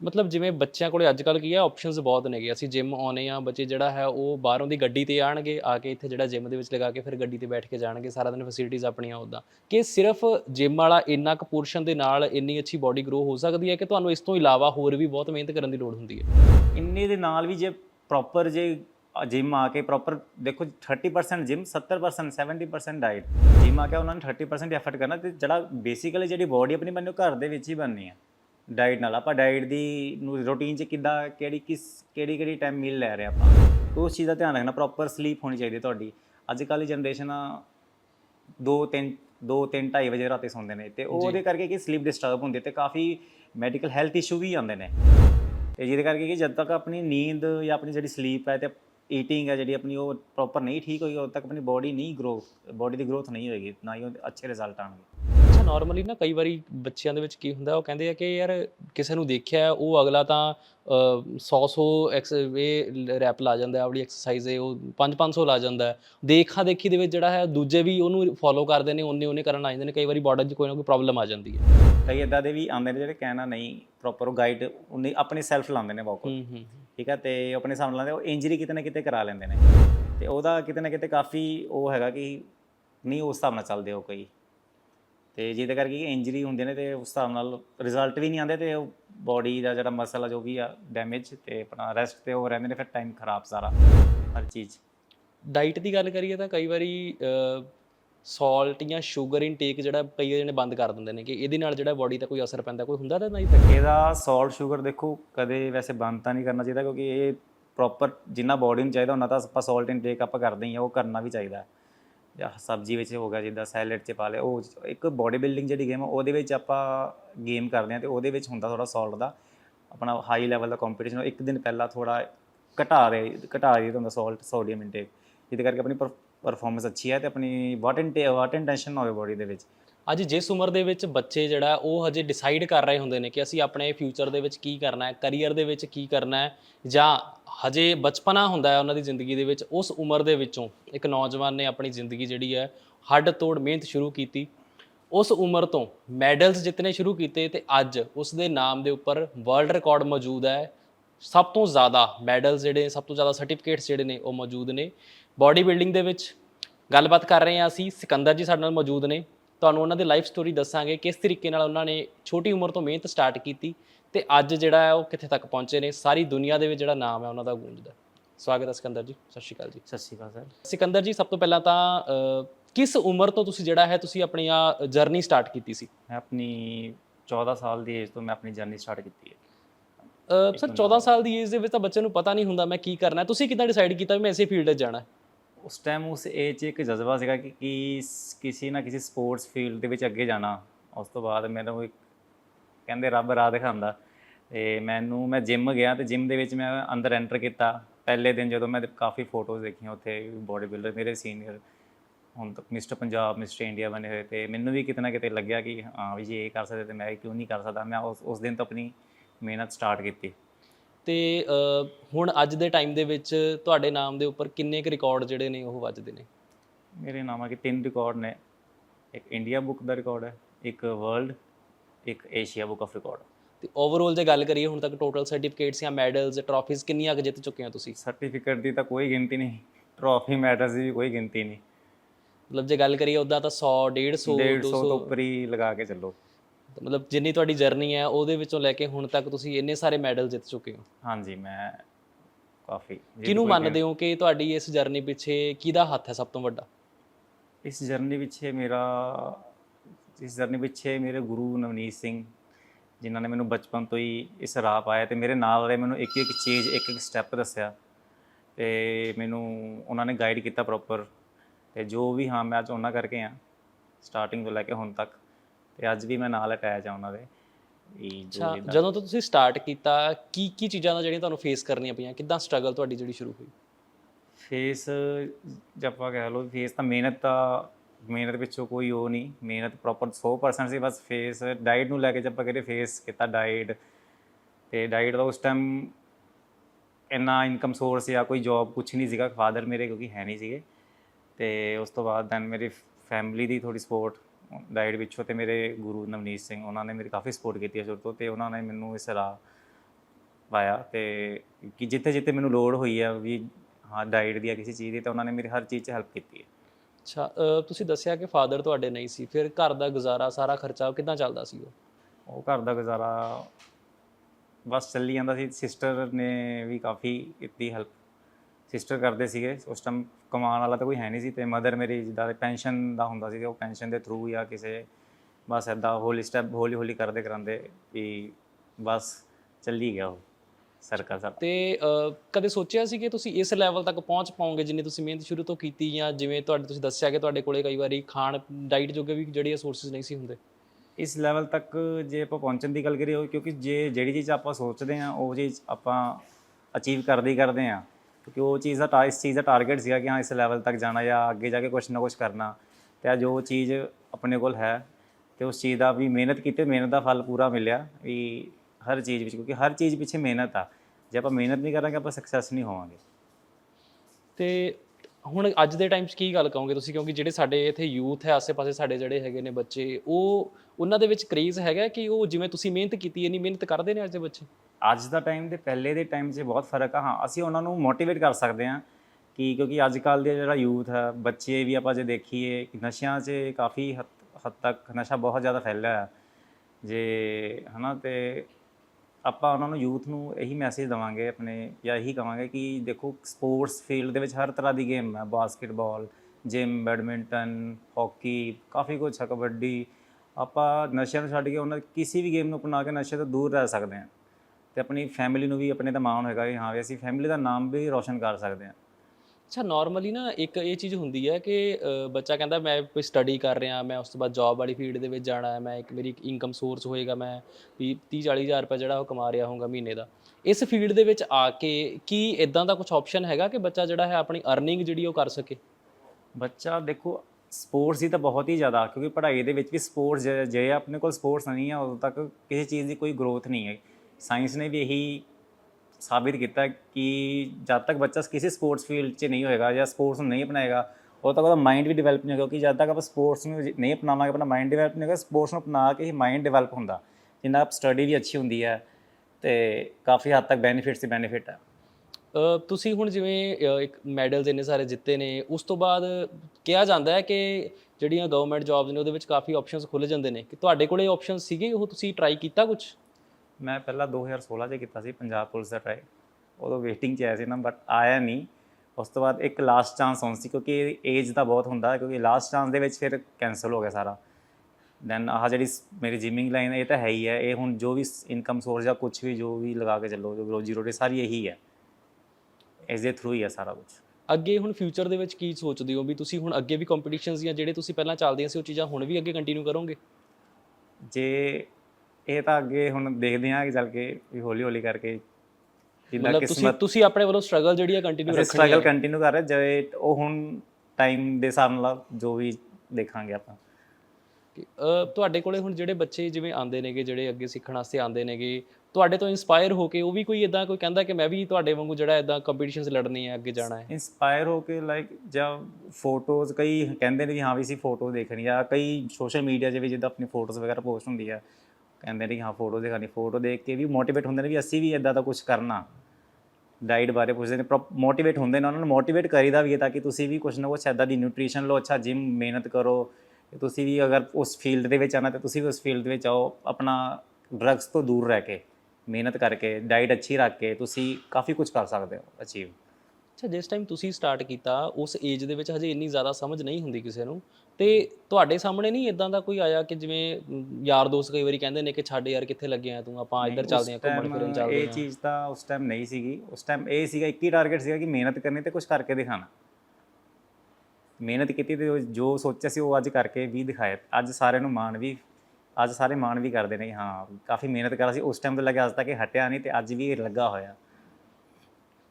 ਮਤਲਬ ਜਿਵੇਂ ਬੱਚਿਆਂ ਕੋਲੇ ਅੱਜ ਕੱਲ ਕੀ ਹੈ ਆਪਸ਼ਨਸ ਬਹੁਤ ਨੇਗੇ ਅਸੀਂ ਜਿਮ ਆਉਨੇ ਆ ਬੱਚੇ ਜਿਹੜਾ ਹੈ ਉਹ ਬਾਹਰੋਂ ਦੀ ਗੱਡੀ ਤੇ ਆਣਗੇ ਆ ਕੇ ਇੱਥੇ ਜਿਹੜਾ ਜਿਮ ਦੇ ਵਿੱਚ ਲਗਾ ਕੇ ਫਿਰ ਗੱਡੀ ਤੇ ਬੈਠ ਕੇ ਜਾਣਗੇ, ਸਾਰਾ ਦਿਨ ਫੈਸਿਲਿਟੀਆਂ ਆਪਣੀਆਂ ਉਦਾਂ। ਕਿ ਸਿਰਫ ਜਿਮ ਵਾਲਾ ਇੰਨਾ ਕੁ ਪੋਰਸ਼ਨ ਦੇ ਨਾਲ ਇੰਨੀ ਅੱਛੀ ਬਾਡੀ ਗਰੋ ਹੋ ਸਕਦੀ ਹੈ ਕਿ ਤੁਹਾਨੂੰ ਇਸ ਤੋਂ ਇਲਾਵਾ ਹੋਰ ਵੀ ਬਹੁਤ ਮਿਹਨਤ ਕਰਨ ਦੀ ਲੋੜ ਹੁੰਦੀ ਹੈ? ਇੰਨੇ ਦੇ ਨਾਲ ਵੀ ਜੇ ਪ੍ਰੋਪਰ ਜੇ ਜਿਮ ਆ ਕੇ ਪ੍ਰੋਪਰ ਦੇਖੋ 30% ਜਿਮ 70% 70% ਡਾਈਟ ਜਿਮ ਆ ਕੇ ਉਹਨਾਂ ਨੇ 30% ਐਫਰਟ ਕਰਨਾ ਤੇ ਜਿਹੜਾ ਬੇਸਿਕਲੀ ਜਿਹੜੀ ਬਾਡੀ ਆਪਣੀ ਮੈਨੂੰ ਘਰ ਦੇ ਵਿੱਚ ਹੀ ਬਣਨੀ ਆ। ਡਾਈਟ ਨਾਲ। ਆਪਾਂ ਡਾਈਟ ਦੀ ਨੂੰ ਰੂਟੀਨ ਚ ਕਿੱਦਾਂ ਕਿਹੜੀ ਕਿਸ ਕਿਹੜੀ ਕਿਹੜੀ ਟਾਈਮ ਮੀਲ ਲੈ ਰਹੇ ਆਪਾਂ? ਤੇ ਉਸ ਚੀਜ਼ ਦਾ ਧਿਆਨ ਰੱਖਣਾ ਪ੍ਰੋਪਰ ਸਲੀਪ ਹੋਣੀ ਚਾਹੀਦੀ ਤੁਹਾਡੀ। ਅੱਜ ਕੱਲ੍ਹ ਦੀ ਜਨਰੇਸ਼ਨ ਆ 2 3 2 3 2:30 ਵਜੇ ਰਾਤੀ ਸੌਂਦੇ ਨੇ। ਤੇ ਉਹ ਉਹਦੇ ਕਰਕੇ ਕਿ ਸਲੀਪ ਡਿਸਟਰਬ ਹੁੰਦੀ ਤੇ ਕਾਫੀ ਮੈਡੀਕਲ ਹੈਲਥ ਇਸ਼ੂ ਵੀ ਆਉਂਦੇ ਨੇ। ਤੇ ਜਿਹਦੇ ਕਰਕੇ ਕਿ ਜਦ ਤੱਕ ਆਪਣੀ ਨੀਂਦ ਜਾਂ ਆਪਣੀ ਜਿਹੜੀ ਸਲੀਪ ਹੈ ਤੇ ਈਟਿੰਗ ਹੈ ਜਿਹੜੀ ਆਪਣੀ ਉਹ ਪ੍ਰੋਪਰ ਨਹੀਂ ਠੀਕ ਹੋਈ ਉਦੋਂ ਤੱਕ ਆਪਣੀ ਬਾਡੀ ਨਹੀਂ ਗਰੋ ਬਾਡੀ ਦੀ ਗਰੋਥ ਨਹੀਂ ਹੋਏਗੀ ਨਾ ਹੀ ਉਹਦੇ ਅੱਛੇ ਰਿਜ਼ਲਟ ਆਉਣਗੇ। ਅੱਛਾ ਨਾਰਮਲੀ ਨਾ ਕਈ ਵਾਰੀ ਬੱਚਿਆਂ ਦੇ ਵਿੱਚ ਕੀ ਹੁੰਦਾ ਉਹ ਕਹਿੰਦੇ ਆ ਕਿ ਯਾਰ ਕਿਸੇ ਨੂੰ ਦੇਖਿਆ ਹੈ, ਉਹ ਅਗਲਾ ਤਾਂ 100 100 ਐਕਸ ਇਹ ਰੈਪ ਲਾ ਜਾਂਦਾ ਹੈ ਆਪਣੀ ਐਕਸਰਸਾਈਜ਼ ਹੈ ਉਹ 5 500 ਲਾ ਜਾਂਦਾ ਹੈ। ਦੇਖਾ ਦੇਖੀ ਦੇ ਵਿੱਚ ਜਿਹੜਾ ਹੈ ਦੂਜੇ ਵੀ ਉਹਨੂੰ ਫੋਲੋ ਕਰਦੇ ਨੇ ਉਹਨੇ ਉਹਨੇ ਕਰਨ ਆ ਜਾਂਦੇ ਨੇ ਕਈ ਵਾਰੀ ਬਾਡੀ 'ਚ ਕੋਈ ਨਾ ਕੋਈ ਪ੍ਰੋਬਲਮ ਆ ਜਾਂਦੀ ਹੈ। ਕਈ ਇਦਾਂ ਦੇ ਵੀ ਆਉਂਦੇ ਨੇ ਜਿਹੜੇ ਕਹਿਣਾ ਨਹੀਂ ਪ੍ਰੋਪਰ ਉਹ ਗਾਈਡ ਉਹਨੇ ਆਪਣੀ ਸੈਲਫ ਲਾਉਂਦੇ ਨੇ ਵਾਕ ਹੂੰ ਹੂੰ ਠੀਕ ਹੈ ਤੇ ਆਪਣੇ ਨਾਲ ਲਾਉਂਦੇ ਉਹ ਇੰਜਰੀ ਕਿਤੇ ਨਾ ਕਿਤੇ ਕਰਾ ਲੈਂਦੇ ਨੇ। ਤੇ ਉਹਦਾ ਕਿਤੇ ਨਾ ਕਿਤੇ ਕਾਫੀ ਉਹ ਹੈਗਾ ਕਿ ਨਹੀਂ ਉਸ ਹਿਸਾਬ ਨਾਲ ਚੱਲਦੇ ਉਹ ਕਈ। ਤੇ ਜਿਹਦੇ ਕਰਕੇ ਇੰਜਰੀ ਹੁੰਦੇ ਨੇ ਤੇ ਉਸ ਹਿਸਾਬ ਨਾਲ ਰਿਜ਼ਲਟ ਵੀ ਨਹੀਂ ਆਉਂਦੇ ਤੇ ਉਹ ਬਾਡੀ ਦਾ ਜਿਹੜਾ ਮਸਲ ਆ ਜੋ ਵੀ ਆ ਡੈਮੇਜ ਤੇ ਆਪਣਾ ਰੈਸਟ ਤੇ ਉਹ ਰਹਿੰਦੇ ਨੇ ਫਿਰ ਟਾਈਮ ਖਰਾਬ ਸਾਰਾ ਹਰ ਚੀਜ਼। ਡਾਈਟ ਦੀ ਗੱਲ ਕਰੀਏ ਤਾਂ ਕਈ ਵਾਰੀ ਸਾਲਟ ਜਾਂ ਸ਼ੂਗਰ ਇਨਟੇਕ ਜਿਹੜਾ ਕਈ ਜਣੇ ਬੰਦ ਕਰ ਦਿੰਦੇ ਨੇ ਕਿ ਇਹਦੇ ਨਾਲ ਜਿਹੜਾ ਬਾਡੀ ਤੇ ਕੋਈ ਅਸਰ ਪੈਂਦਾ ਕੋਈ ਹੁੰਦਾ ਤਾਂ ਨਹੀਂ ਇਹਦਾ ਸਾਲਟ ਸ਼ੂਗਰ ਦੇਖੋ ਕਦੇ ਵੈਸੇ ਬੰਦ ਤਾਂ ਨਹੀਂ ਕਰਨਾ ਚਾਹੀਦਾ ਕਿਉਂਕਿ ਇਹ ਪ੍ਰੋਪਰ ਜਿੰਨਾ ਬਾਡੀ ਨੂੰ ਚਾਹੀਦਾ ਉਹਨਾਂ ਤਾਂ ਆਪਾਂ ਸਾਲਟ ਇਨਟੇਕ ਆਪਾਂ ਕਰਦੇ ਹੀ ਆ ਉਹ ਕਰਨਾ ਵੀ ਚਾਹੀਦਾ। ਸਬਜ਼ੀ ਵਿੱਚ ਹੋ ਗਿਆ, ਜਿੱਦਾਂ ਸੈਲਡ 'ਚ ਪਾ ਲਿਆ, ਉਹ ਇੱਕ ਬਾਡੀ ਬਿਲਡਿੰਗ ਜਿਹੜੀ ਗੇਮ ਆ, ਉਹਦੇ ਵਿੱਚ ਆਪਾਂ ਗੇਮ ਕਰਦੇ ਆ ਤੇ ਉਹਦੇ ਵਿੱਚ ਹੁੰਦਾ ਥੋੜਾ ਸਾਲਟ ਦਾ, ਆਪਣਾ ਹਾਈ ਲੈਵਲ ਦਾ ਕੰਪੀਟੀਸ਼ਨ ਇੱਕ ਦਿਨ ਪਹਿਲਾਂ ਥੋੜਾ ਘਟਾ ਰਹੇ ਘਟਾ ਦੇ ਹੁੰਦਾ ਸਾਲਟ ਸੋਡੀਅਮ ਇਨਟੇਕ ਜਿਹਦੇ ਕਰਕੇ ਆਪਣੀ ਪਰਫਾਰਮੈਂਸ ਅੱਛੀ ਹੈ ਤੇ ਆਪਣੀ ਵਾਟ ਇਨਟੇ ਵਾਟ ਇੰਟੈਂਸ਼ਨ ਹੋਵੇ ਬਾਡੀ ਦੇ ਵਿੱਚ। ਅੱਜ ਜਿਸ ਉਮਰ ਦੇ ਵਿੱਚ ਬੱਚੇ ਜਿਹੜਾ ਉਹ ਹਜੇ ਡਿਸਾਈਡ ਕਰ ਰਹੇ ਹੁੰਦੇ ਨੇ ਕਿ ਅਸੀਂ ਆਪਣੇ ਫਿਊਚਰ ਦੇ ਵਿੱਚ ਕੀ ਕਰਨਾ ਹੈ ਕੈਰੀਅਰ ਦੇ ਵਿੱਚ ਕੀ ਕਰਨਾ ਹੈ, ਜਾਂ ਹਜੇ ਬਚਪਨਾ ਹੁੰਦਾ ਹੈ ਉਹਨਾਂ ਦੀ ਜ਼ਿੰਦਗੀ ਦੇ ਵਿੱਚ, ਉਸ ਉਮਰ ਦੇ ਵਿੱਚੋਂ ਇੱਕ ਨੌਜਵਾਨ ਨੇ ਆਪਣੀ ਜ਼ਿੰਦਗੀ ਜਿਹੜੀ ਹੈ, ਹੱਡ ਤੋੜ ਮਿਹਨਤ ਸ਼ੁਰੂ ਕੀਤੀ। ਉਸ ਉਮਰ ਤੋਂ ਮੈਡਲਸ ਜਿੱਤਨੇ ਸ਼ੁਰੂ ਕੀਤੇ ਤੇ ਅੱਜ ਉਸ ਦੇ ਨਾਮ ਦੇ ਉੱਪਰ ਵਰਲਡ ਰਿਕਾਰਡ ਮੌਜੂਦ ਹੈ। ਸਭ ਤੋਂ ਜ਼ਿਆਦਾ ਮੈਡਲਸ ਜਿਹੜੇ, ਸਭ ਤੋਂ ਜ਼ਿਆਦਾ ਸਰਟੀਫਿਕੇਟਸ ਜਿਹੜੇ ਨੇ, ਉਹ ਮੌਜੂਦ ਨੇ। ਬਾਡੀ ਬਿਲਡਿੰਗ ਦੇ ਵਿੱਚ ਗੱਲਬਾਤ ਕਰ ਰਹੇ ਹਾਂ ਅਸੀਂ, ਸਿਕੰਦਰ ਜੀ ਸਾਡੇ ਨਾਲ ਮੌਜੂਦ ਨੇ। ਤੁਹਾਨੂੰ ਉਹਨਾਂ ਦੀ ਲਾਈਫ ਸਟੋਰੀ ਦੱਸਾਂਗੇ ਕਿਸ ਤਰੀਕੇ ਨਾਲ ਉਹਨਾਂ ਨੇ ਛੋਟੀ ਉਮਰ ਤੋਂ ਮਿਹਨਤ ਸਟਾਰਟ ਕੀਤੀ ਤੇ ਅੱਜ ਜਿਹੜਾ ਹੈ ਉਹ ਕਿੱਥੇ ਤੱਕ ਪਹੁੰਚੇ ਨੇ ਸਾਰੀ ਦੁਨੀਆ ਦੇ ਵਿੱਚ ਜਿਹੜਾ ਨਾਮ ਹੈ ਉਹਨਾਂ ਦਾ ਗੂੰਜਦਾ ਸਵਾਗਤ ਹੈ ਸਿਕੰਦਰ ਜੀ ਸਤਿ ਸ਼੍ਰੀ ਅਕਾਲ ਜੀ। ਸਤਿ ਸ਼੍ਰੀ ਅਕਾਲ ਸਰ। ਸਿਕੰਦਰ ਜੀ ਸਭ ਤੋਂ ਪਹਿਲਾਂ ਤਾਂ ਕਿਸ ਉਮਰ ਤੋਂ ਤੁਸੀਂ ਜਿਹੜਾ ਹੈ ਤੁਸੀਂ ਆਪਣੀ ਆ ਜਰਨੀ ਸਟਾਰਟ ਕੀਤੀ ਸੀ? ਮੈਂ ਆਪਣੀ 14 ਸਾਲ ਦੀ ਏਜ ਤੋਂ ਮੈਂ ਆਪਣੀ ਜਰਨੀ ਸਟਾਰਟ ਕੀਤੀ ਹੈ। ਸਰ 14 ਸਾਲ ਦੀ ਏਜ ਦੇ ਵਿੱਚ ਤਾਂ ਬੱਚੇ ਨੂੰ ਪਤਾ ਨਹੀਂ ਹੁੰਦਾ ਮੈਂ ਕੀ ਕਰਨਾ ਹੈ। ਤੁਸੀਂ ਕਿੱਦਾਂ ਡਿਸਾਈਡ ਕੀਤਾ ਵੀ ਮੈਂ ਇਸੇ ਫੀਲਡ 'ਚ ਜਾਣਾ ਉਸ ਟਾਈਮ ਉਸ ਏਜ 'ਚ ਇੱਕ ਜਜ਼ਬਾ ਸੀਗਾ ਕਿ ਕਿ ਕਿਸੇ ਨਾ ਕਿਸੇ ਸਪੋਰਟਸ ਫੀਲਡ ਦੇ ਵਿੱਚ ਅੱਗੇ ਜਾਣਾ। ਉਸ ਤੋਂ ਬਾਅਦ ਮੈਨੂੰ ਇੱਕ ਕਹਿੰਦੇ ਰੱਬ ਰਾਹ ਦਿਖਾਉਂਦਾ। ਤੇ ਮੈਨੂੰ, ਮੈਂ ਜਿਮ ਗਿਆ ਤੇ ਜਿਮ ਦੇ ਵਿੱਚ ਮੈਂ ਅੰਦਰ ਐਂਟਰ ਕੀਤਾ। ਪਹਿਲੇ ਦਿਨ ਜਦੋਂ ਮੈਂ ਕਾਫੀ ਫੋਟੋਜ਼ ਦੇਖੀਆਂ ਉੱਥੇ ਬੋਡੀ ਬਿਲਡਰ ਮੇਰੇ ਸੀਨੀਅਰ ਹੁਣ ਤੱਕ ਮਿਸਟਰ ਪੰਜਾਬ ਮਿਸਟਰ ਇੰਡੀਆ ਬਣੇ ਹੋਏ ਤੇ ਮੈਨੂੰ ਵੀ ਕਿਤੇ ਨਾ ਕਿਤੇ ਲੱਗਿਆ ਕਿ ਹਾਂ ਵੀ ਜੇ ਇਹ ਕਰ ਸਕਦੇ ਤੇ ਮੈਂ ਕਿਉਂ ਨਹੀਂ ਕਰ ਸਕਦਾ। ਮੈਂ ਉਸ ਉਸ ਦਿਨ ਤੋਂ ਆਪਣੀ ਮਿਹਨਤ ਸਟਾਰਟ ਕੀਤੀ। ਤੇ ਹੁਣ ਅੱਜ ਦੇ ਟਾਈਮ ਦੇ ਵਿੱਚ ਤੁਹਾਡੇ ਨਾਮ ਦੇ ਉੱਪਰ ਕਿੰਨੇ ਕੁ ਰਿਕਾਰਡ ਜਿਹੜੇ ਨੇ ਉਹ ਵੱਜਦੇ ਨੇ? ਮੇਰੇ ਨਾਮ ਆ ਕਿ ਤਿੰਨ ਰਿਕਾਰਡ ਨੇ। ਇੱਕ ਇੰਡੀਆ ਬੁੱਕ ਦਾ ਰਿਕਾਰਡ ਹੈ ਇੱਕ ਵਰਲਡ ਇੱਕ ਏਸ਼ੀਆ ਬੁੱਕ ਆਫ ਰਿਕਾਰਡ ਤੇ ਓਵਰਆਲ ਜੇ ਗੱਲ ਕਰੀਏ ਹੁਣ ਤੱਕ ਟੋਟਲ ਸਰਟੀਫਿਕੇਟਸ ਜਾਂ ਮੈਡਲਸ ਟਰਾਫੀਜ਼ ਕਿੰਨੀਆਂ ਕੁ ਜਿੱਤ ਚੁੱਕੇ ਹੋ ਤੁਸੀਂ? ਸਰਟੀਫਿਕੇਟ ਦੀ ਤਾਂ ਕੋਈ ਗਿਣਤੀ ਨਹੀਂ। ਟਰੋਫੀ ਮੈਡਲਸ ਦੀ ਵੀ ਕੋਈ ਗਿਣਤੀ ਨਹੀਂ। ਮਤਲਬ ਜੇ ਗੱਲ ਕਰੀਏ ਉਦਾਂ ਤਾਂ 100 150 150 ਤੋਂ 200 ਉੱਪਰ ਹੀ ਲਗਾ ਕੇ ਚੱਲੋ। ਮਤਲਬ ਜਿੰਨੀ ਤੁਹਾਡੀ ਜਰਨੀ ਹੈ ਉਹਦੇ ਵਿੱਚੋਂ ਲੈ ਕੇ ਹੁਣ ਤੱਕ ਤੁਸੀਂ ਇੰਨੇ ਸਾਰੇ ਮੈਡਲ ਜਿੱਤ ਚੁੱਕੇ ਹੋ। ਹਾਂਜੀ ਮੈਂ ਕਾਫੀ ਕਿਹਨੂੰ ਮੰਨਦੇ ਹੋ ਕਿ ਤੁਹਾਡੀ ਇਸ ਜਰਨੀ ਪਿੱਛੇ ਕਿਹਦਾ ਹੱਥ ਹੈ ਸਭ ਤੋਂ ਵੱਡਾ? ਇਸ ਜਰਨੀ ਪਿੱਛੇ ਮੇਰਾ ਇਸ ਜਰਨੀ ਪਿੱਛੇ ਮੇਰੇ ਗੁਰੂ ਨਵਨੀਤ ਸਿੰਘ ਜਿਨ੍ਹਾਂ ਨੇ ਮੈਨੂੰ ਬਚਪਨ ਤੋਂ ਹੀ ਇਸ ਰਾਹ ਪਾਇਆ ਤੇ ਮੇਰੇ ਨਾਲ ਰਹੇ ਮੈਨੂੰ ਇੱਕ ਇੱਕ ਚੀਜ਼ ਇੱਕ ਇੱਕ ਸਟੈਪ ਦੱਸਿਆ ਤੇ ਮੈਨੂੰ ਉਹਨਾਂ ਨੇ ਗਾਈਡ ਕੀਤਾ ਪ੍ਰੋਪਰ ਤੇ ਜੋ ਵੀ ਹਾਂ ਮੈਂ ਅੱਜ ਉਹਨਾਂ ਕਰਕੇ ਆ ਸਟਾਰਟਿੰਗ ਤੋਂ ਲੈ ਕੇ ਹੁਣ ਤੱਕ। ਤੇ ਅੱਜ ਵੀ ਮੈਂ ਨਾਲ ਅਟੈਚ ਆ ਉਹਨਾਂ ਦੇ। ਅੱਛਾ ਜਦੋਂ ਤੋਂ ਤੁਸੀਂ ਸਟਾਰਟ ਕੀਤਾ ਕੀ ਕੀ ਚੀਜ਼ਾਂ ਦਾ ਜਿਹੜੀਆਂ ਤੁਹਾਨੂੰ ਫੇਸ ਕਰਨੀਆਂ ਪਈਆਂ? ਕਿੱਦਾਂ ਸਟਰਗਲ ਤੁਹਾਡੀ ਜਿਹੜੀ ਸ਼ੁਰੂ ਹੋਈ? ਫੇਸ ਜੇ ਆਪਾਂ ਕਹਿ ਲਓ ਫੇਸ ਤਾਂ ਮਿਹਨਤ ਤਾਂ ਮਿਹਨਤ ਪਿੱਛੋਂ ਕੋਈ ਉਹ ਨਹੀਂ। ਮਿਹਨਤ ਪ੍ਰੋਪਰ 100% ਸੀ ਬਸ ਫੇਸ ਡਾਈਟ ਨੂੰ ਲੈ ਕੇ ਜੇ ਆਪਾਂ ਕਰੀਏ ਫੇਸ ਕੀਤਾ ਡਾਈਟ ਤੇ ਡਾਈਟ ਦਾ ਉਸ ਟਾਈਮ ਇੰਨਾ ਇਨਕਮ ਸੋਰਸ ਜਾਂ ਕੋਈ ਜੌਬ ਕੁਝ ਨਹੀਂ ਸੀਗਾ ਫਾਦਰ ਮੇਰੇ ਕਿਉਂਕਿ ਹੈ ਨਹੀਂ ਸੀਗੇ। ਤੇ ਉਸ ਤੋਂ ਬਾਅਦ ਦੈਨ ਮੇਰੀ ਫੈਮਿਲੀ ਦੀ ਥੋੜੀ ਸਪੋਰਟ ਡਾਈਟ ਪਿੱਛੋਂ ਤੇ ਮੇਰੇ ਗੁਰੂ ਨਵਨੀਤ ਸਿੰਘ ਉਹਨਾਂ ਨੇ ਮੇਰੀ ਕਾਫੀ ਸਪੋਰਟ ਕੀਤੀ ਹੈ ਸ਼ੁਰੂ ਤੋਂ ਤੇ ਉਹਨਾਂ ਨੇ ਮੈਨੂੰ ਇਸ ਰਾਹ ਪਾਇਆ ਤੇ ਕਿ ਜਿੱਥੇ ਜਿੱਥੇ ਮੈਨੂੰ ਲੋੜ ਹੋਈ ਆ ਵੀ ਹਾਂ ਡਾਈਟ ਦੀ ਜਾਂ ਕਿਸੇ ਚੀਜ਼ ਦੀ ਤਾਂ ਉਹਨਾਂ ਨੇ ਮੇਰੀ ਹਰ ਚੀਜ਼ 'ਚ ਹੈਲਪ ਕੀਤੀ ਹੈ। ਅੱਛਾ ਤੁਸੀਂ ਦੱਸਿਆ ਕਿ ਫਾਦਰ ਤੁਹਾਡੇ ਨਹੀਂ ਸੀ ਫਿਰ ਘਰ ਦਾ ਗੁਜ਼ਾਰਾ ਸਾਰਾ ਖਰਚਾ ਕਿੱਦਾਂ ਚੱਲਦਾ ਸੀ ਉਹ? ਉਹ ਘਰ ਦਾ ਗੁਜ਼ਾਰਾ ਬਸ ਚੱਲੀ ਜਾਂਦਾ ਸੀ ਸਿਸਟਰ ਨੇ ਵੀ ਕਾਫੀ ਕੀਤੀ ਹੈਲਪ ਸਿਸਟਰ ਕਰਦੇ ਸੀਗੇ। ਉਸ ਟਾਈਮ ਕਮਾਉਣ ਵਾਲਾ ਤਾਂ ਕੋਈ ਹੈ ਨਹੀਂ ਸੀ ਤੇ ਮਦਰ ਮੇਰੀ ਜਿੱਦਾਂ ਪੈਨਸ਼ਨ ਦਾ ਹੁੰਦਾ ਸੀ ਉਹ ਪੈਨਸ਼ਨ ਦੇ ਥਰੂ ਜਾਂ ਕਿਸੇ ਬਸ ਐਦਾਂ ਹੌਲੀ ਸਟੈਪ ਹੌਲੀ ਹੌਲੀ ਕਰਦੇ ਕਰਾਂਦੇ ਵੀ ਬਸ ਚੱਲੀ ਗਿਆ ਉਹ ਸਰਕਲ ਸਾਰਾ। ਤੇ ਕਦੇ ਸੋਚਿਆ ਸੀ ਕਿ ਤੁਸੀਂ ਇਸ ਲੈਵਲ ਤੱਕ ਪਹੁੰਚ ਪਾਓਗੇ ਜਿੰਨੀ ਤੁਸੀਂ ਮਿਹਨਤ ਸ਼ੁਰੂ ਤੋਂ ਕੀਤੀ ਜਾਂ ਜਿਵੇਂ ਤੁਹਾਡੇ ਤੁਸੀਂ ਦੱਸਿਆ ਕਿ ਤੁਹਾਡੇ ਕੋਲੇ ਕਈ ਵਾਰੀ ਖਾਣ ਡਾਈਟ ਜੋਗੇ ਵੀ ਜਿਹੜੇ ਸੋਰਸਸ ਨਹੀਂ ਸੀ ਹੁੰਦੇ? ਇਸ ਲੈਵਲ ਤੱਕ ਜੇ ਆਪਾਂ ਪਹੁੰਚਣ ਦੀ ਗੱਲ ਕਰੀਏ ਉਹ ਕਿਉਂਕਿ ਜੇ ਜਿਹੜੀ ਚੀਜ਼ ਆਪਾਂ ਸੋਚਦੇ ਆ ਉਹ ਚੀਜ਼ ਆਪਾਂ ਅਚੀਵ ਕਰਦੇ ਹੀ ਕਰਦੇ ਆ ਕਿਉਂਕਿ ਉਹ ਚੀਜ਼ ਦਾ ਟਾ- ਇਸ ਚੀਜ਼ ਦਾ ਟਾਰਗੇਟ ਸੀਗਾ ਕਿ ਹਾਂ, ਇਸ ਲੈਵਲ ਤੱਕ ਜਾਣਾ ਜਾਂ ਅੱਗੇ ਜਾ ਕੇ ਕੁਝ ਨਾ ਕੁਝ ਕਰਨਾ। ਤੇ ਅੱਜ ਉਹ ਚੀਜ਼ ਆਪਣੇ ਕੋਲ ਹੈ ਤੇ ਉਸ ਚੀਜ਼ ਦਾ ਵੀ ਮਿਹਨਤ ਕੀਤੀ, ਮਿਹਨਤ ਦਾ ਫਲ ਪੂਰਾ ਮਿਲਿਆ ਵੀ ਹਰ ਚੀਜ਼ ਵਿੱਚ, ਕਿਉਂਕਿ ਹਰ ਚੀਜ਼ ਪਿੱਛੇ ਮਿਹਨਤ ਆ। ਜੇ ਆਪਾਂ ਮਿਹਨਤ ਨਹੀਂ ਕਰਾਂਗੇ, ਆਪਾਂ ਸਕਸੈਸ ਨਹੀਂ ਹੋਵਾਂਗੇ। ਤੇ ਹੁਣ ਅੱਜ ਦੇ ਟਾਈਮ 'ਚ ਕੀ ਗੱਲ ਕਹੋਗੇ ਤੁਸੀਂ? ਕਿਉਂਕਿ ਜਿਹੜੇ ਸਾਡੇ ਇੱਥੇ ਯੂਥ ਹੈ, ਆਸੇ-ਪਾਸੇ ਸਾਡੇ ਜਿਹੜੇ ਹੈਗੇ ਨੇ ਬੱਚੇ, ਉਹ ਉਹਨਾਂ ਦੇ ਵਿੱਚ ਕ੍ਰੇਜ਼ ਹੈਗਾ ਕਿ ਉਹ ਜਿਵੇਂ ਤੁਸੀਂ ਮਿਹਨਤ ਕੀਤੀ, ਇੰਨੀ ਮਿਹਨਤ ਕਰਦੇ ਨੇ ਅੱਜ ਦੇ ਬੱਚੇ? ਅੱਜ ਦਾ ਟਾਈਮ ਤੇ ਪਹਿਲੇ ਦੇ ਟਾਈਮ 'ਚ ਬਹੁਤ ਫ਼ਰਕ ਆ। ਹਾਂ, ਅਸੀਂ ਉਹਨਾਂ ਨੂੰ ਮੋਟੀਵੇਟ ਕਰ ਸਕਦੇ ਹਾਂ ਕਿ ਕਿਉਂਕਿ ਅੱਜ ਕੱਲ ਦੇ ਜਿਹੜਾ ਯੂਥ ਹੈ, ਬੱਚੇ ਵੀ ਆਪਾਂ ਜੇ ਦੇਖੀਏ ਕਿ ਨਸ਼ਿਆਂ 'ਚ ਕਾਫੀ ਹੱਦ ਹੱਦ ਤੱਕ ਨਸ਼ਾ ਬਹੁਤ ਜ਼ਿਆਦਾ ਫੈਲਿਆ ਹੈ ਜੇ, ਹਨਾ, ਤੇ ਆਪਾਂ ਉਹਨਾਂ ਨੂੰ ਯੂਥ ਨੂੰ ਇਹੀ ਮੈਸੇਜ ਦਵਾਂਗੇ ਆਪਣੇ ਜਾਂ ਇਹੀ ਕਵਾਂਗੇ ਕਿ ਦੇਖੋ ਸਪੋਰਟਸ ਫੀਲਡ ਦੇ ਵਿੱਚ ਹਰ ਤਰ੍ਹਾਂ ਦੀ ਗੇਮ ਹੈ ਬਾਸਕਟਬਾਲ ਜਿਮ ਬੈਡਮਿੰਟਨ ਹਾਕੀ ਕਾਫੀ ਕੁਝ ਹੈ, ਕਬੱਡੀ। ਆਪਾਂ ਨਸ਼ਿਆਂ ਨੂੰ ਛੱਡ ਕੇ ਉਹਨਾਂ ਕਿਸੇ ਵੀ ਗੇਮ ਨੂੰ ਅਪਣਾ ਕੇ ਨਸ਼ੇ ਤੋਂ ਦੂਰ ਰਹਿ ਸਕਦੇ ਹਾਂ। ਤੇ ਆਪਣੀ ਫੈਮਿਲੀ ਨੂੰ ਵੀ ਆਪਣੇ ਦਾ ਮਾਣ ਹੋਏਗਾ ਕਿ ਹਾਂ ਵੀ ਅਸੀਂ ਫੈਮਿਲੀ ਦਾ ਨਾਮ ਵੀ ਰੋਸ਼ਨ ਕਰ ਸਕਦੇ ਹਾਂ। ਅੱਛਾ ਨਾਰਮਲੀ ਨਾ ਇੱਕ ਇਹ ਚੀਜ਼ ਹੁੰਦੀ ਹੈ ਕਿ ਅ, ਬੱਚਾ ਕਹਿੰਦਾ ਮੈਂ ਕੋਈ ਸਟੱਡੀ ਕਰ ਰਿਹਾ ਮੈਂ ਉਸ ਤੋਂ ਬਾਅਦ ਜੌਬ ਵਾਲੀ ਫੀਲਡ ਦੇ ਵਿੱਚ ਜਾਣਾ ਹੈ ਮੈਂ ਇੱਕ ਮੇਰੀ ਇਨਕਮ ਸੋਰਸ ਹੋਏਗਾ ਮੈਂ ਵੀ 30 40 ਹਜ਼ਾਰ ਰੁਪਏ ਜਿਹੜਾ ਉਹ ਕਮਾ ਰਿਹਾ ਹੋਊਗਾ ਮਹੀਨੇ ਦਾ। ਇਸ ਫੀਲਡ ਦੇ ਵਿੱਚ ਆ ਕੇ ਕੀ ਇਦਾਂ ਦਾ ਕੁਝ ਆਪਸ਼ਨ ਹੈਗਾ ਕਿ ਬੱਚਾ ਜਿਹੜਾ ਹੈ ਆਪਣੀ ਅਰਨਿੰਗ ਜਿਹੜੀ ਉਹ ਕਰ ਸਕੇ? ਬੱਚਾ ਦੇਖੋ ਸਪੋਰਟਸ ਦੀ ਤਾਂ ਬਹੁਤ ਹੀ ਜ਼ਿਆਦਾ ਕਿਉਂਕਿ ਪੜ੍ਹਾਈ ਦੇ ਵਿੱਚ ਵੀ ਸਪੋਰਟਸ ਜੇ ਆਪਣੇ ਕੋਲ ਸਪੋਰਟਸ ਨਹੀਂ ਹੈ ਉਦੋਂ ਤੱਕ ਕਿਸੇ ਚੀਜ਼ ਦੀ ਕੋਈ ਗਰੋਥ ਨਹੀਂ ਹੈ ਸਾਇੰਸ ਨੇ ਵੀ ਇਹੀ ਸਾਬਿਤ ਕੀਤਾ ਕਿ ਜਦ ਤੱਕ ਬੱਚਾ ਕਿਸੇ ਸਪੋਰਟਸ ਫੀਲਡ 'ਚ ਨਹੀਂ ਹੋਏਗਾ ਜਾਂ ਸਪੋਰਟਸ ਨੂੰ ਨਹੀਂ ਅਪਣਾਏਗਾ, ਉਦੋਂ ਤੱਕ ਉਹਦਾ ਮਾਈਂਡ ਵੀ ਡਿਵੈਲਪ ਨਹੀਂ ਹੋਏਗਾ, ਕਿਉਂਕਿ ਜਦ ਤੱਕ ਆਪਾਂ ਸਪੋਰਟਸ ਨੂੰ ਨਹੀਂ ਅਪਣਾਵਾਂਗੇ, ਆਪਣਾ ਮਾਈਂਡ ਡਿਵੈਲਪ ਨਹੀਂ ਹੋਏਗਾ ਸਪੋਰਟਸ ਨੂੰ ਅਪਣਾ ਕੇ ਹੀ ਮਾਈਂਡ ਡਿਵੈਲਪ ਹੁੰਦਾ। ਜਿੰਨਾ ਸਟੱਡੀ ਵੀ ਅੱਛੀ ਹੁੰਦੀ ਹੈ ਤੇ ਕਾਫੀ ਹੱਦ ਤੱਕ ਬੈਨੀਫਿਟਸ ਹੀ ਬੈਨੀਫਿਟ ਹੈ। ਤੁਸੀਂ ਹੁਣ ਜਿਵੇਂ ਇੱਕ ਮੈਡਲਸ ਇੰਨੇ ਸਾਰੇ ਜਿੱਤੇ ਨੇ, ਉਸ ਤੋਂ ਬਾਅਦ ਕਿਹਾ ਜਾਂਦਾ ਹੈ ਕਿ ਜਿਹੜੀਆਂ ਗਵਰਨਮੈਂਟ ਜੌਬਸ ਨੇ, ਉਹਦੇ ਵਿੱਚ ਕਾਫੀ ਆਪਸ਼ਨਸ ਖੁੱਲ ਜਾਂਦੇ ਨੇ। ਕਿ ਤੁਹਾਡੇ ਕੋਲੇ ਆਪਸ਼ਨਸ ਸੀਗੇ? ਉਹ ਤੁਸੀਂ ਟਰਾਈ ਕੀਤਾ ਕੁਝ ਮੈਂ ਪਹਿਲਾਂ 2016 'ਚ ਕੀਤਾ ਸੀ ਪੰਜਾਬ ਪੁਲਿਸ ਦਾ ਟਰਾਈ ਉਦੋਂ ਵੇਟਿੰਗ 'ਚ ਆਇਆ ਸੀ ਨਾ ਬਟ ਆਇਆ ਨਹੀਂ ਉਸ ਤੋਂ ਬਾਅਦ ਇੱਕ ਲਾਸਟ ਚਾਂਸ ਆਉਣ ਸੀ ਕਿਉਂਕਿ ਏਜ ਦਾ ਬਹੁਤ ਹੁੰਦਾ ਕਿਉਂਕਿ ਲਾਸਟ ਚਾਂਸ ਦੇ ਵਿੱਚ ਫਿਰ ਕੈਨਸਲ ਹੋ ਗਿਆ ਸਾਰਾ। ਦੈਨ ਆਹ ਜਿਹੜੀ ਮੇਰੀ ਜਿਮਿੰਗ ਲਾਈਨ ਇਹ ਤਾਂ ਹੈ ਹੀ ਹੈ। ਇਹ ਹੁਣ ਜੋ ਵੀ ਇਨਕਮ ਸੋਰਸ ਜਾਂ ਕੁਝ ਵੀ ਜੋ ਵੀ ਲਗਾ ਕੇ ਚੱਲੋ ਜੋ ਰੋਜੀ ਰੋਟੀ ਸਾਰੀ ਇਹੀ ਹੈ। ਇਸ ਦੇ ਥਰੂ ਹੀ ਹੈ ਸਾਰਾ ਕੁਝ ਅੱਗੇ ਹੁਣ ਫਿਊਚਰ ਦੇ ਵਿੱਚ ਕੀ ਸੋਚਦੇ ਹੋ? ਵੀ ਤੁਸੀਂ ਹੁਣ ਅੱਗੇ ਵੀ ਕੰਪੀਟੀਸ਼ਨਸ ਜਾਂ ਜਿਹੜੇ ਤੁਸੀਂ ਪਹਿਲਾਂ ਚੱਲਦੀਆਂ ਸੀ ਉਹ ਚੀਜ਼ਾਂ ਹੁਣ ਵੀ ਅੱਗੇ ਕੰਟੀਨਿਊ ਕਰੋਗੇ? ਜੇ ਇਹ ਤਾਂ ਅੱਗੇ ਹੁਣ ਦੇਖਦੇ ਹਾਂ ਕਿ ਚੱਲ ਕੇ ਵੀ ਹੌਲੀ ਹੌਲੀ ਕਰਕੇ ਜਿੰਨਾ ਮਤਲਬ ਤੁਸੀਂ ਕਿਸਮਤ ਤੁਸੀਂ ਆਪਣੇ ਵੱਲੋਂ ਸਟਰਗਲ ਜਿਹੜੀ ਆ ਕੰਟੀਨਿਊ ਅਸੀਂ ਰੱਖਣੀ ਸਟਰਗਲ ਹੈ ਕੰਟੀਨਿਊ ਕਰ ਰਹੇ ਜੇ ਉਹ ਹੁਣ ਟਾਈਮ ਦੇ ਹਿਸਾਬ ਨਾਲ ਜੋ ਵੀ ਦੇਖਾਂਗੇ ਆਪਾਂ। ਕਿ, ਤੁਹਾਡੇ ਕੋਲੇ ਹੁਣ ਜਿਹੜੇ ਬੱਚੇ ਜਿਵੇਂ ਆਉਂਦੇ ਨੇਗੇ ਜਿਹੜੇ ਅੱਗੇ ਸਿੱਖਣ ਵਾਸਤੇ ਆਉਂਦੇ ਨੇਗੇ ਤੁਹਾਡੇ ਤੋਂ ਇਨਸਪਾਇਰ ਹੋ ਕੇ ਉਹ ਵੀ ਕੋਈ ਇਦਾਂ ਕੋਈ ਕਹਿੰਦਾ ਕਿ ਮੈਂ ਵੀ ਤੁਹਾਡੇ ਵਾਂਗੂ ਜਿਹੜਾ ਇਦਾਂ ਕੰਪੀਟੀਸ਼ਨਸ ਲੜਨੀ ਹੈ ਅੱਗੇ ਜਾਣਾ ਹੈ? ਇਨਸਪਾਇਰ ਹੋ ਕੇ ਲਾਈਕ ਜਾਂ ਫੋਟੋਜ਼ ਕਈ ਕਹਿੰਦੇ ਨੇ ਵੀ ਹਾਂ ਵੀ ਅਸੀਂ ਫੋਟੋ ਦੇਖਣੀ ਆ। ਕਈ ਸੋਸ਼ਲ ਮੀਡੀਆ 'ਚ ਵੀ ਜਿੱਦਾਂ ਆਪਣੀ ਫੋਟੋਜ਼ ਵਗੈਰਾ ਪੋਸਟ ਹੁੰਦੀ ਆ। ਕਹਿੰਦੇ ਨੇ ਕਿ ਹਾਂ ਫੋਟੋ ਦਿਖਾਣੀ ਫੋਟੋ ਦੇਖ ਕੇ ਵੀ ਮੋਟੀਵੇਟ ਹੁੰਦੇ ਨੇ ਵੀ ਅਸੀਂ ਵੀ ਇਦਾਂ ਦਾ ਕੁਝ ਕਰਨਾ। ਡਾਈਟ ਬਾਰੇ ਪੁੱਛਦੇ ਨੇ ਮੋਟੀਵੇਟ ਹੁੰਦੇ ਨੇ ਉਹਨਾਂ ਨੂੰ ਮੋਟੀਵੇਟ ਕਰੀਦਾ ਵੀ ਹੈ ਤਾਂ ਕਿ ਤੁਸੀਂ ਵੀ ਕੁਝ ਨਾ ਕੁਝ ਇਦਾਂ ਦੀ ਨਿਊਟ੍ਰੀਸ਼ਨ ਲਓ, ਅੱਛਾ ਜਿਮ ਮਿਹਨਤ ਕਰੋ। ਤੁਸੀਂ ਵੀ ਅਗਰ ਉਸ ਫੀਲਡ ਦੇ ਵਿੱਚ ਆਣਾ ਤੇ ਤੁਸੀਂ ਵੀ ਉਸ ਫੀਲਡ ਦੇ ਵਿੱਚ ਆਓ, ਆਪਣਾ ਡਰੱਗਸ ਤੋਂ ਦੂਰ ਰਹਿ ਕੇ, ਮਿਹਨਤ ਕਰਕੇ ਡਾਈਟ ਅੱਛੀ ਰੱਖ ਕੇ ਤੁਸੀਂ ਕਾਫੀ ਕੁਝ ਕਰ ਸਕਦੇ ਹੋ ਅਚੀਵ ਅੱਛਾ, ਜਿਸ ਟਾਈਮ ਤੁਸੀਂ ਸਟਾਰਟ ਕੀਤਾ, ਉਸ ਏਜ ਦੇ ਵਿੱਚ ਹਜੇ ਇੰਨੀ ਜ਼ਿਆਦਾ ਸਮਝ ਨਹੀਂ ਹੁੰਦੀ ਕਿਸੇ ਨੂੰ। ਤੇ ਤੁਹਾਡੇ ਸਾਹਮਣੇ ਨਹੀਂ ਇਦਾਂ ਦਾ ਕੋਈ ਆਇਆ ਕਿ ਜਿਵੇਂ ਯਾਰ ਦੋਸਤ ਕਈ ਵਾਰੀ ਕਹਿੰਦੇ ਨੇ ਕਿ ਛੱਡ ਯਾਰ ਕਿੱਥੇ ਲੱਗੇ ਆ ਤੂੰ ਆਪਾਂ ਇੱਧਰ ਚੱਲਦੇ ਆ ਘੁੰਮਣ ਫਿਰਨ ਚੱਲਦੇ ਇਹ ਆ। ਚੀਜ਼ ਤਾਂ ਉਸ ਟਾਈਮ ਨਹੀਂ ਸੀਗੀ। ਉਸ ਟਾਈਮ ਇਹ ਸੀਗਾ ਇੱਕ ਹੀ ਟਾਰਗੇਟ ਸੀਗਾ ਕਿ ਮਿਹਨਤ ਕਰਨੀ ਤੇ ਕੁਝ ਕਰਕੇ ਦਿਖਾਣਾ ਮਿਹਨਤ ਕੀਤੀ ਤੇ ਜੋ ਸੋਚਿਆ ਸੀ ਉਹ ਅੱਜ ਕਰਕੇ ਵੀ ਦਿਖਾਇਆ। ਅੱਜ ਸਾਰਿਆਂ ਨੂੰ ਮਾਣ ਵੀ ਅੱਜ ਸਾਰੇ ਮਾਣ ਵੀ ਕਰਦੇ ਨੇ ਹਾਂ ਕਾਫੀ ਮਿਹਨਤ ਕਰਾ ਸੀ। ਉਸ ਟਾਈਮ ਤੋਂ ਲੱਗਿਆ ਅੱਜ ਤੱਕ ਇਹ ਹਟਿਆ ਨਹੀਂ ਤੇ ਅੱਜ ਵੀ ਇਹ ਲੱਗਾ ਹੋਇਆ।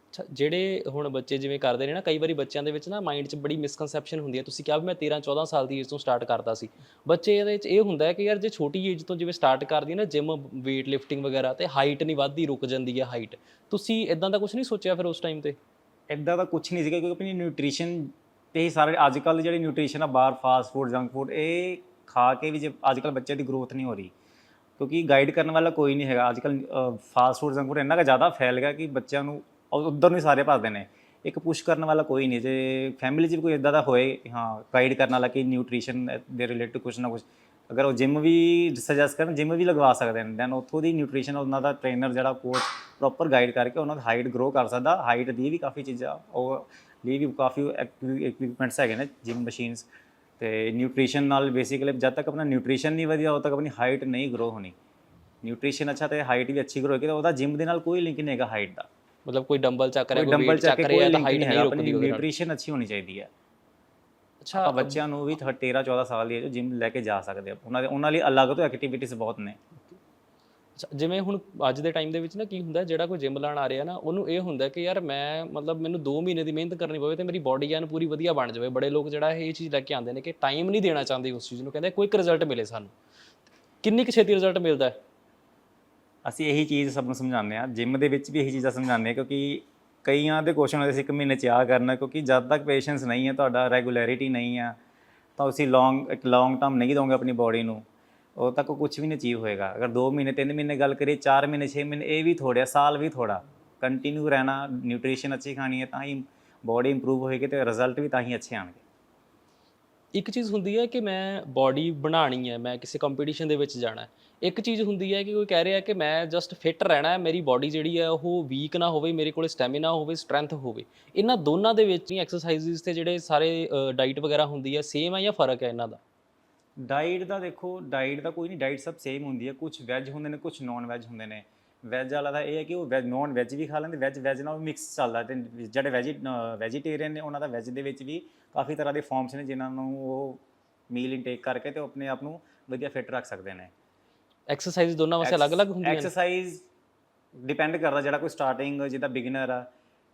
ਅੱਛਾ, ਜਿਹੜੇ ਹੁਣ ਬੱਚੇ ਜਿਵੇਂ ਕਰਦੇ ਨੇ ਨਾ, ਕਈ ਵਾਰੀ ਬੱਚਿਆਂ ਦੇ ਵਿੱਚ ਨਾ ਮਾਈਂਡ 'ਚ ਬੜੀ ਮਿਸਕਨਸੈਪਸ਼ਨ ਹੁੰਦੀ ਹੈ। ਤੁਸੀਂ ਕਿਹਾ ਵੀ ਮੈਂ 13 14 ਸਾਲ ਦੀ ਏਜ ਤੋਂ ਸਟਾਰਟ ਕਰਦਾ ਸੀ। ਬੱਚੇ ਇਹਦੇ ਵਿੱਚ ਇਹ ਹੁੰਦਾ ਹੈ ਕਿ ਯਾਰ ਜੇ ਛੋਟੀ ਏਜ ਤੋਂ ਜਿਵੇਂ ਸਟਾਰਟ ਕਰਦੀ ਹੈ ਨਾ ਜਿਮ weight lifting ਵਗੈਰਾ ਤੇ ਹਾਈਟ ਨਹੀਂ ਵੱਧਦੀ, ਰੁਕ ਜਾਂਦੀ ਹੈ ਹਾਈਟ ਤੁਸੀਂ ਇਦਾਂ ਦਾ ਕੁਝ ਨਹੀਂ ਸੋਚਿਆ ਫਿਰ ਉਸ ਟਾਈਮ ਤੇ? ਇਦਾਂ ਦਾ ਕੁਝ ਨਹੀਂ ਸੀਗਾ, ਕਿਉਂਕਿ ਆਪਣੀ ਨਿਊਟ੍ਰੀਸ਼ਨ ਤੇ ਹੀ ਸਾਰੇ ਅੱਜ ਕੱਲ ਜਿਹੜੀ ਨਿਊਟ੍ਰੀਸ਼ਨ ਆ, ਬਾਹਰ ਫਾਸਟ ਫੂਡ ਜੰਕ ਫੂਡ ਇਹ ਖਾ ਕੇ ਵੀ ਜੇ ਅੱਜ ਕੱਲ ਬੱਚੇ ਦੀ ਗਰੋਥ ਨਹੀਂ ਹੋ ਰਹੀ। ਕਿਉਂਕਿ ਗਾਈਡ ਕਰਨ ਵਾਲਾ ਕੋਈ ਨਹੀਂ ਹੈਗਾ। ਅੱਜ ਕੱਲ ਫਾਸਟ ਫੂਡ ਜੰਕ ਫੂਡ ਇੰਨਾ ਕੁ ਜ਼ਿਆਦਾ ਫੈਲ ਗਿਆ ਕਿ ਬੱਚਿਆਂ ਨੂੰ ਉਧਰ ਨੂੰ ਹੀ ਸਾਰੇ ਭੱਜਦੇ ਨੇ। ਇੱਕ ਪੁਸ਼ ਕਰਨ ਵਾਲਾ ਕੋਈ ਨਹੀਂ, ਜੇ ਫੈਮਿਲੀ 'ਚ ਵੀ ਕੋਈ ਇਦਾਂ ਦਾ ਹੋਏ, ਹਾਂ ਗਾਈਡ ਕਰਨ ਵਾਲਾ ਕਿ ਨਿਊਟ੍ਰੀਸ਼ਨ ਦੇ ਰਿਲੇਟਡ ਕੁਝ ਨਾ ਕੁਝ ਅਗਰ ਉਹ ਜਿਮ ਵੀ ਸੁਜੈਸਟ ਕਰਨ ਜਿਮ ਵੀ ਲਗਵਾ ਸਕਦੇ ਨੇ। ਦੈਨ ਉੱਥੋਂ ਦੀ ਨਿਊਟ੍ਰੀਸ਼ਨ ਉਹਨਾਂ ਦਾ ਟ੍ਰੇਨਰ ਜਿਹੜਾ ਕੋਚ ਪ੍ਰੋਪਰ ਗਾਈਡ ਕਰਕੇ ਉਹਨਾਂ ਦੀ ਹਾਈਟ ਗਰੋ ਕਰ ਸਕਦਾ। ਹਾਈਟ ਦੀ ਵੀ ਕਾਫੀ ਚੀਜ਼ਾਂ, ਉਹ ਲਈ ਵੀ ਕਾਫੀ ਇਕਵਿਪਮੈਂਟਸ ਹੈਗੇ ਨੇ ਜਿਮ ਮਸ਼ੀਨਸ ਤੇ ਨਿਊਟ੍ਰੀਸ਼ਨ ਨਾਲ ਬੇਸਿਕਲੀ ਜਦ ਤੱਕ ਆਪਣਾ ਨਿਊਟ੍ਰੀਸ਼ਨ ਨਹੀਂ ਵਧੀਆ, ਉਦੋਂ ਤੱਕ ਆਪਣੀ ਹਾਈਟ ਨਹੀਂ ਗਰੋ ਹੋਣੀ। ਨਿਊਟ੍ਰੀਸ਼ਨ ਅੱਛਾ ਤੇ ਹਾਈਟ ਵੀ ਅੱਛੀ ਗਰੋ ਹੋਏਗੀ ਤਾਂ ਉਹਦਾ ਜਿਮ ਦੇ ਨਾਲ ਕੋਈ ਲਿੰਕ ਨਹੀਂ ਹੈਗਾ ਹਾਈਟ ਦਾ। ਮਤਲਬ ਕੋਈ ਡੰਬਲ ਚੱਕ ਰਿਹਾ ਕੋਈ ਕੋਈ ਡੰਬਲ weight ਚੱਕ ਰਿਹਾ ਕੋਈ ਤਾਂ ਹਾਈਟ ਨਹੀਂ ਰੁਕਦੀ ਉਹਦੇ ਨਿਊਟ੍ਰੀਸ਼ਨ ਅੱਛੀ ਹੋਣੀ ਚਾਹੀਦੀ ਹੈ। ਅੱਛਾ ਬੱਚਿਆਂ ਨੂੰ ਵੀ 13 14 ਸਾਲ ਦੀ ਏਜ ਜਿਮ ਲੈ ਕੇ ਜਾ ਸਕਦੇ ਆ। ਉਹਨਾਂ ਦੇ ਉਹਨਾਂ ਲਈ ਅਲੱਗ ਤੋਂ ਐਕਟੀਵਿਟੀਜ਼ ਬਹੁਤ ਨੇ। ਜਿਵੇਂ ਹੁਣ ਅੱਜ ਦੇ ਟਾਈਮ ਦੇ ਵਿੱਚ ਨਾ ਕੀ ਹੁੰਦਾ ਜਿਹੜਾ ਕੋਈ ਜਿਮ ਲਾਣ ਆ ਰਿਹਾ ਨਾ ਉਹਨੂੰ ਇਹ ਹੁੰਦਾ ਕਿ ਯਾਰ ਮੈਂ ਮਤਲਬ ਮੈਨੂੰ 2 ਮਹੀਨੇ ਦੀ ਮਿਹਨਤ ਕਰਨੀ ਪਵੇ ਤੇ ਮੇਰੀ ਬਾਡੀ ਐਨ ਪੂਰੀ ਵਧੀਆ ਬਣ ਜਾਵੇ। ਬੜੇ ਲੋਕ ਜਿਹੜਾ ਇਹ ਚੀਜ਼ ਲੈ ਕੇ ਆਉਂਦੇ ਨੇ ਕਿ ਟਾਈਮ ਨਹੀਂ ਦੇਣਾ ਚਾਹੁੰਦੇ ਉਸ ਚੀਜ਼ ਨੂੰ। ਕਹਿੰਦੇ ਕੁਇਕ ਰਿਜ਼ਲਟ ਮਿਲੇ ਸਾਨੂੰ। ਕਿੰਨੀ ਕੁ ਛੇਤੀ ਰਿਜ਼ਲਟ ਮਿਲਦਾ ਹੈ? ਅਸੀਂ ਇਹੀ ਚੀਜ਼ ਸਭ ਨੂੰ ਸਮਝਾਉਂਦੇ ਆ ਜਿਮ ਦੇ ਵਿੱਚ ਵੀ ਇਹੀ ਚੀਜ਼ਾਂ ਸਮਝਾਉਂਦੇ ਆ ਕਿਉਂਕਿ ਕਈਆਂ ਦੇ ਕੁਐਸਚਨ ਹੁੰਦੇ ਸੀ ਇੱਕ ਮਹੀਨੇ ਚ ਆ ਕਰਨਾ, ਕਿਉਂਕਿ ਜਦ ਤੱਕ ਪੇਸ਼ੈਂਸ ਨਹੀਂ ਹੈ, ਤੁਹਾਡਾ ਰੈਗੂਲੈਰਿਟੀ ਨਹੀਂ ਆ ਤਾਂ ਤੁਸੀਂ ਲੌਂਗ ਇੱਕ ਲੌਂਗ ਟਰਮ ਨਹੀਂ ਦੋਗੇ ਆਪਣੀ ਬਾਡੀ ਨੂੰ, ਉਦੋਂ ਤੱਕ ਕੁਝ ਵੀ ਨਹੀਂ ਅਚੀਵ ਹੋਏਗਾ। ਅਗਰ 2 ਮਹੀਨੇ 3 ਮਹੀਨੇ ਗੱਲ ਕਰੀਏ 4 ਮਹੀਨੇ 6 ਮਹੀਨੇ, ਇਹ ਵੀ ਥੋੜ੍ਹਾ, ਸਾਲ ਵੀ ਥੋੜਾ ਕੰਟੀਨਿਊ ਰਹਿਣਾ ਨਿਊਟ੍ਰੀਸ਼ਨ ਅੱਛੀ ਖਾਣੀ ਹੈ, ਤਾਂ ਹੀ ਬਾਡੀ ਇੰਪਰੂਵ ਹੋਏਗੀ ਤੇ ਰਿਜ਼ਲਟ ਵੀ ਤਾਂ ਹੀ ਅੱਛੇ ਆਣਗੇ ਇੱਕ ਚੀਜ਼ ਹੁੰਦੀ ਹੈ ਕਿ ਮੈਂ ਬਾਡੀ ਬਣਾਣੀ ਹੈ, ਮੈਂ ਕਿਸੇ ਕੰਪੀਟੀਸ਼ਨ ਦੇ ਵਿੱਚ ਜਾਣਾ ਹੈ। ਇੱਕ ਚੀਜ਼ ਹੁੰਦੀ ਹੈ ਕਿ ਕੋਈ ਕਹਿ ਰਿਹਾ ਕਿ ਮੈਂ ਜਸਟ ਫਿਟ ਰਹਿਣਾ ਹੈ, ਮੇਰੀ ਬਾਡੀ ਜਿਹੜੀ ਹੈ ਉਹ ਵੀਕ ਨਾ ਹੋਵੇ, ਮੇਰੇ ਕੋਲ ਸਟੈਮਿਨਾ ਹੋਵੇ ਸਟਰੈਂਥ ਹੋਵੇ। ਇਹਨਾਂ ਦੋਨਾਂ ਦੇ ਵਿੱਚ ਹੀ ਐਕਸਰਸਾਈਜ਼ਸ ਤੇ ਜਿਹੜੇ ਸਾਰੇ ਡਾਈਟ ਵਗੈਰਾ ਹੁੰਦੀ ਹੈ ਸੇਮ ਹੈ ਜਾਂ ਫ਼ਰਕ ਹੈ ਇਹਨਾਂ ਦਾ? ਡਾਈਟ ਦਾ ਦੇਖੋ ਡਾਈਟ ਦਾ ਕੋਈ ਨਹੀਂ ਡਾਈਟ ਸਭ ਸੇਮ ਹੁੰਦੀ ਹੈ। ਕੁਝ ਵੈਜ ਹੁੰਦੇ ਨੇ ਕੁਝ ਨਾਨ ਵੈਜ ਹੁੰਦੇ ਨੇ। ਵੈਜ ਵਾਲਾ ਦਾ ਇਹ ਹੈ ਕਿ ਉਹ ਵੈਜ ਨਾਨ ਵੈਜ ਵੀ ਖਾ ਲੈਂਦੇ ਵੈਜ ਵੈਜ ਨਾਲ ਮਿਕਸ ਚੱਲਦਾ ਤੇ ਜਿਹੜੇ ਵੈਜੀ ਵੈਜੀਟੇਰੀਅਨ ਨੇ ਉਹਨਾਂ ਦਾ ਵੈਜ ਦੇ ਵਿੱਚ ਵੀ ਕਾਫੀ ਤਰ੍ਹਾਂ ਦੇ ਫਾਰਮਸ ਨੇ ਜਿਨ੍ਹਾਂ ਨੂੰ ਉਹ ਮੀਲ ਇਨਟੇਕ ਕਰਕੇ ਤੇ ਆਪਣੇ ਆਪ ਨੂੰ ਵਧੀਆ ਫਿਟ ਰੱਖ ਸਕਦੇ ਨੇ। ਐਕਸਰਸਾਈਜ਼ ਦੋਨਾਂ ਵਾਸਤੇ ਅਲੱਗ-ਅਲੱਗ ਹੁੰਦੀਆਂ ਨੇ? ਐਕਸਰਸਾਈਜ਼ ਡਿਪੈਂਡ ਕਰਦਾ ਜਿਹੜਾ ਕੋਈ ਸਟਾਰਟਿੰਗ ਜਿਹਦਾ ਬਿਗਨਰ ਆ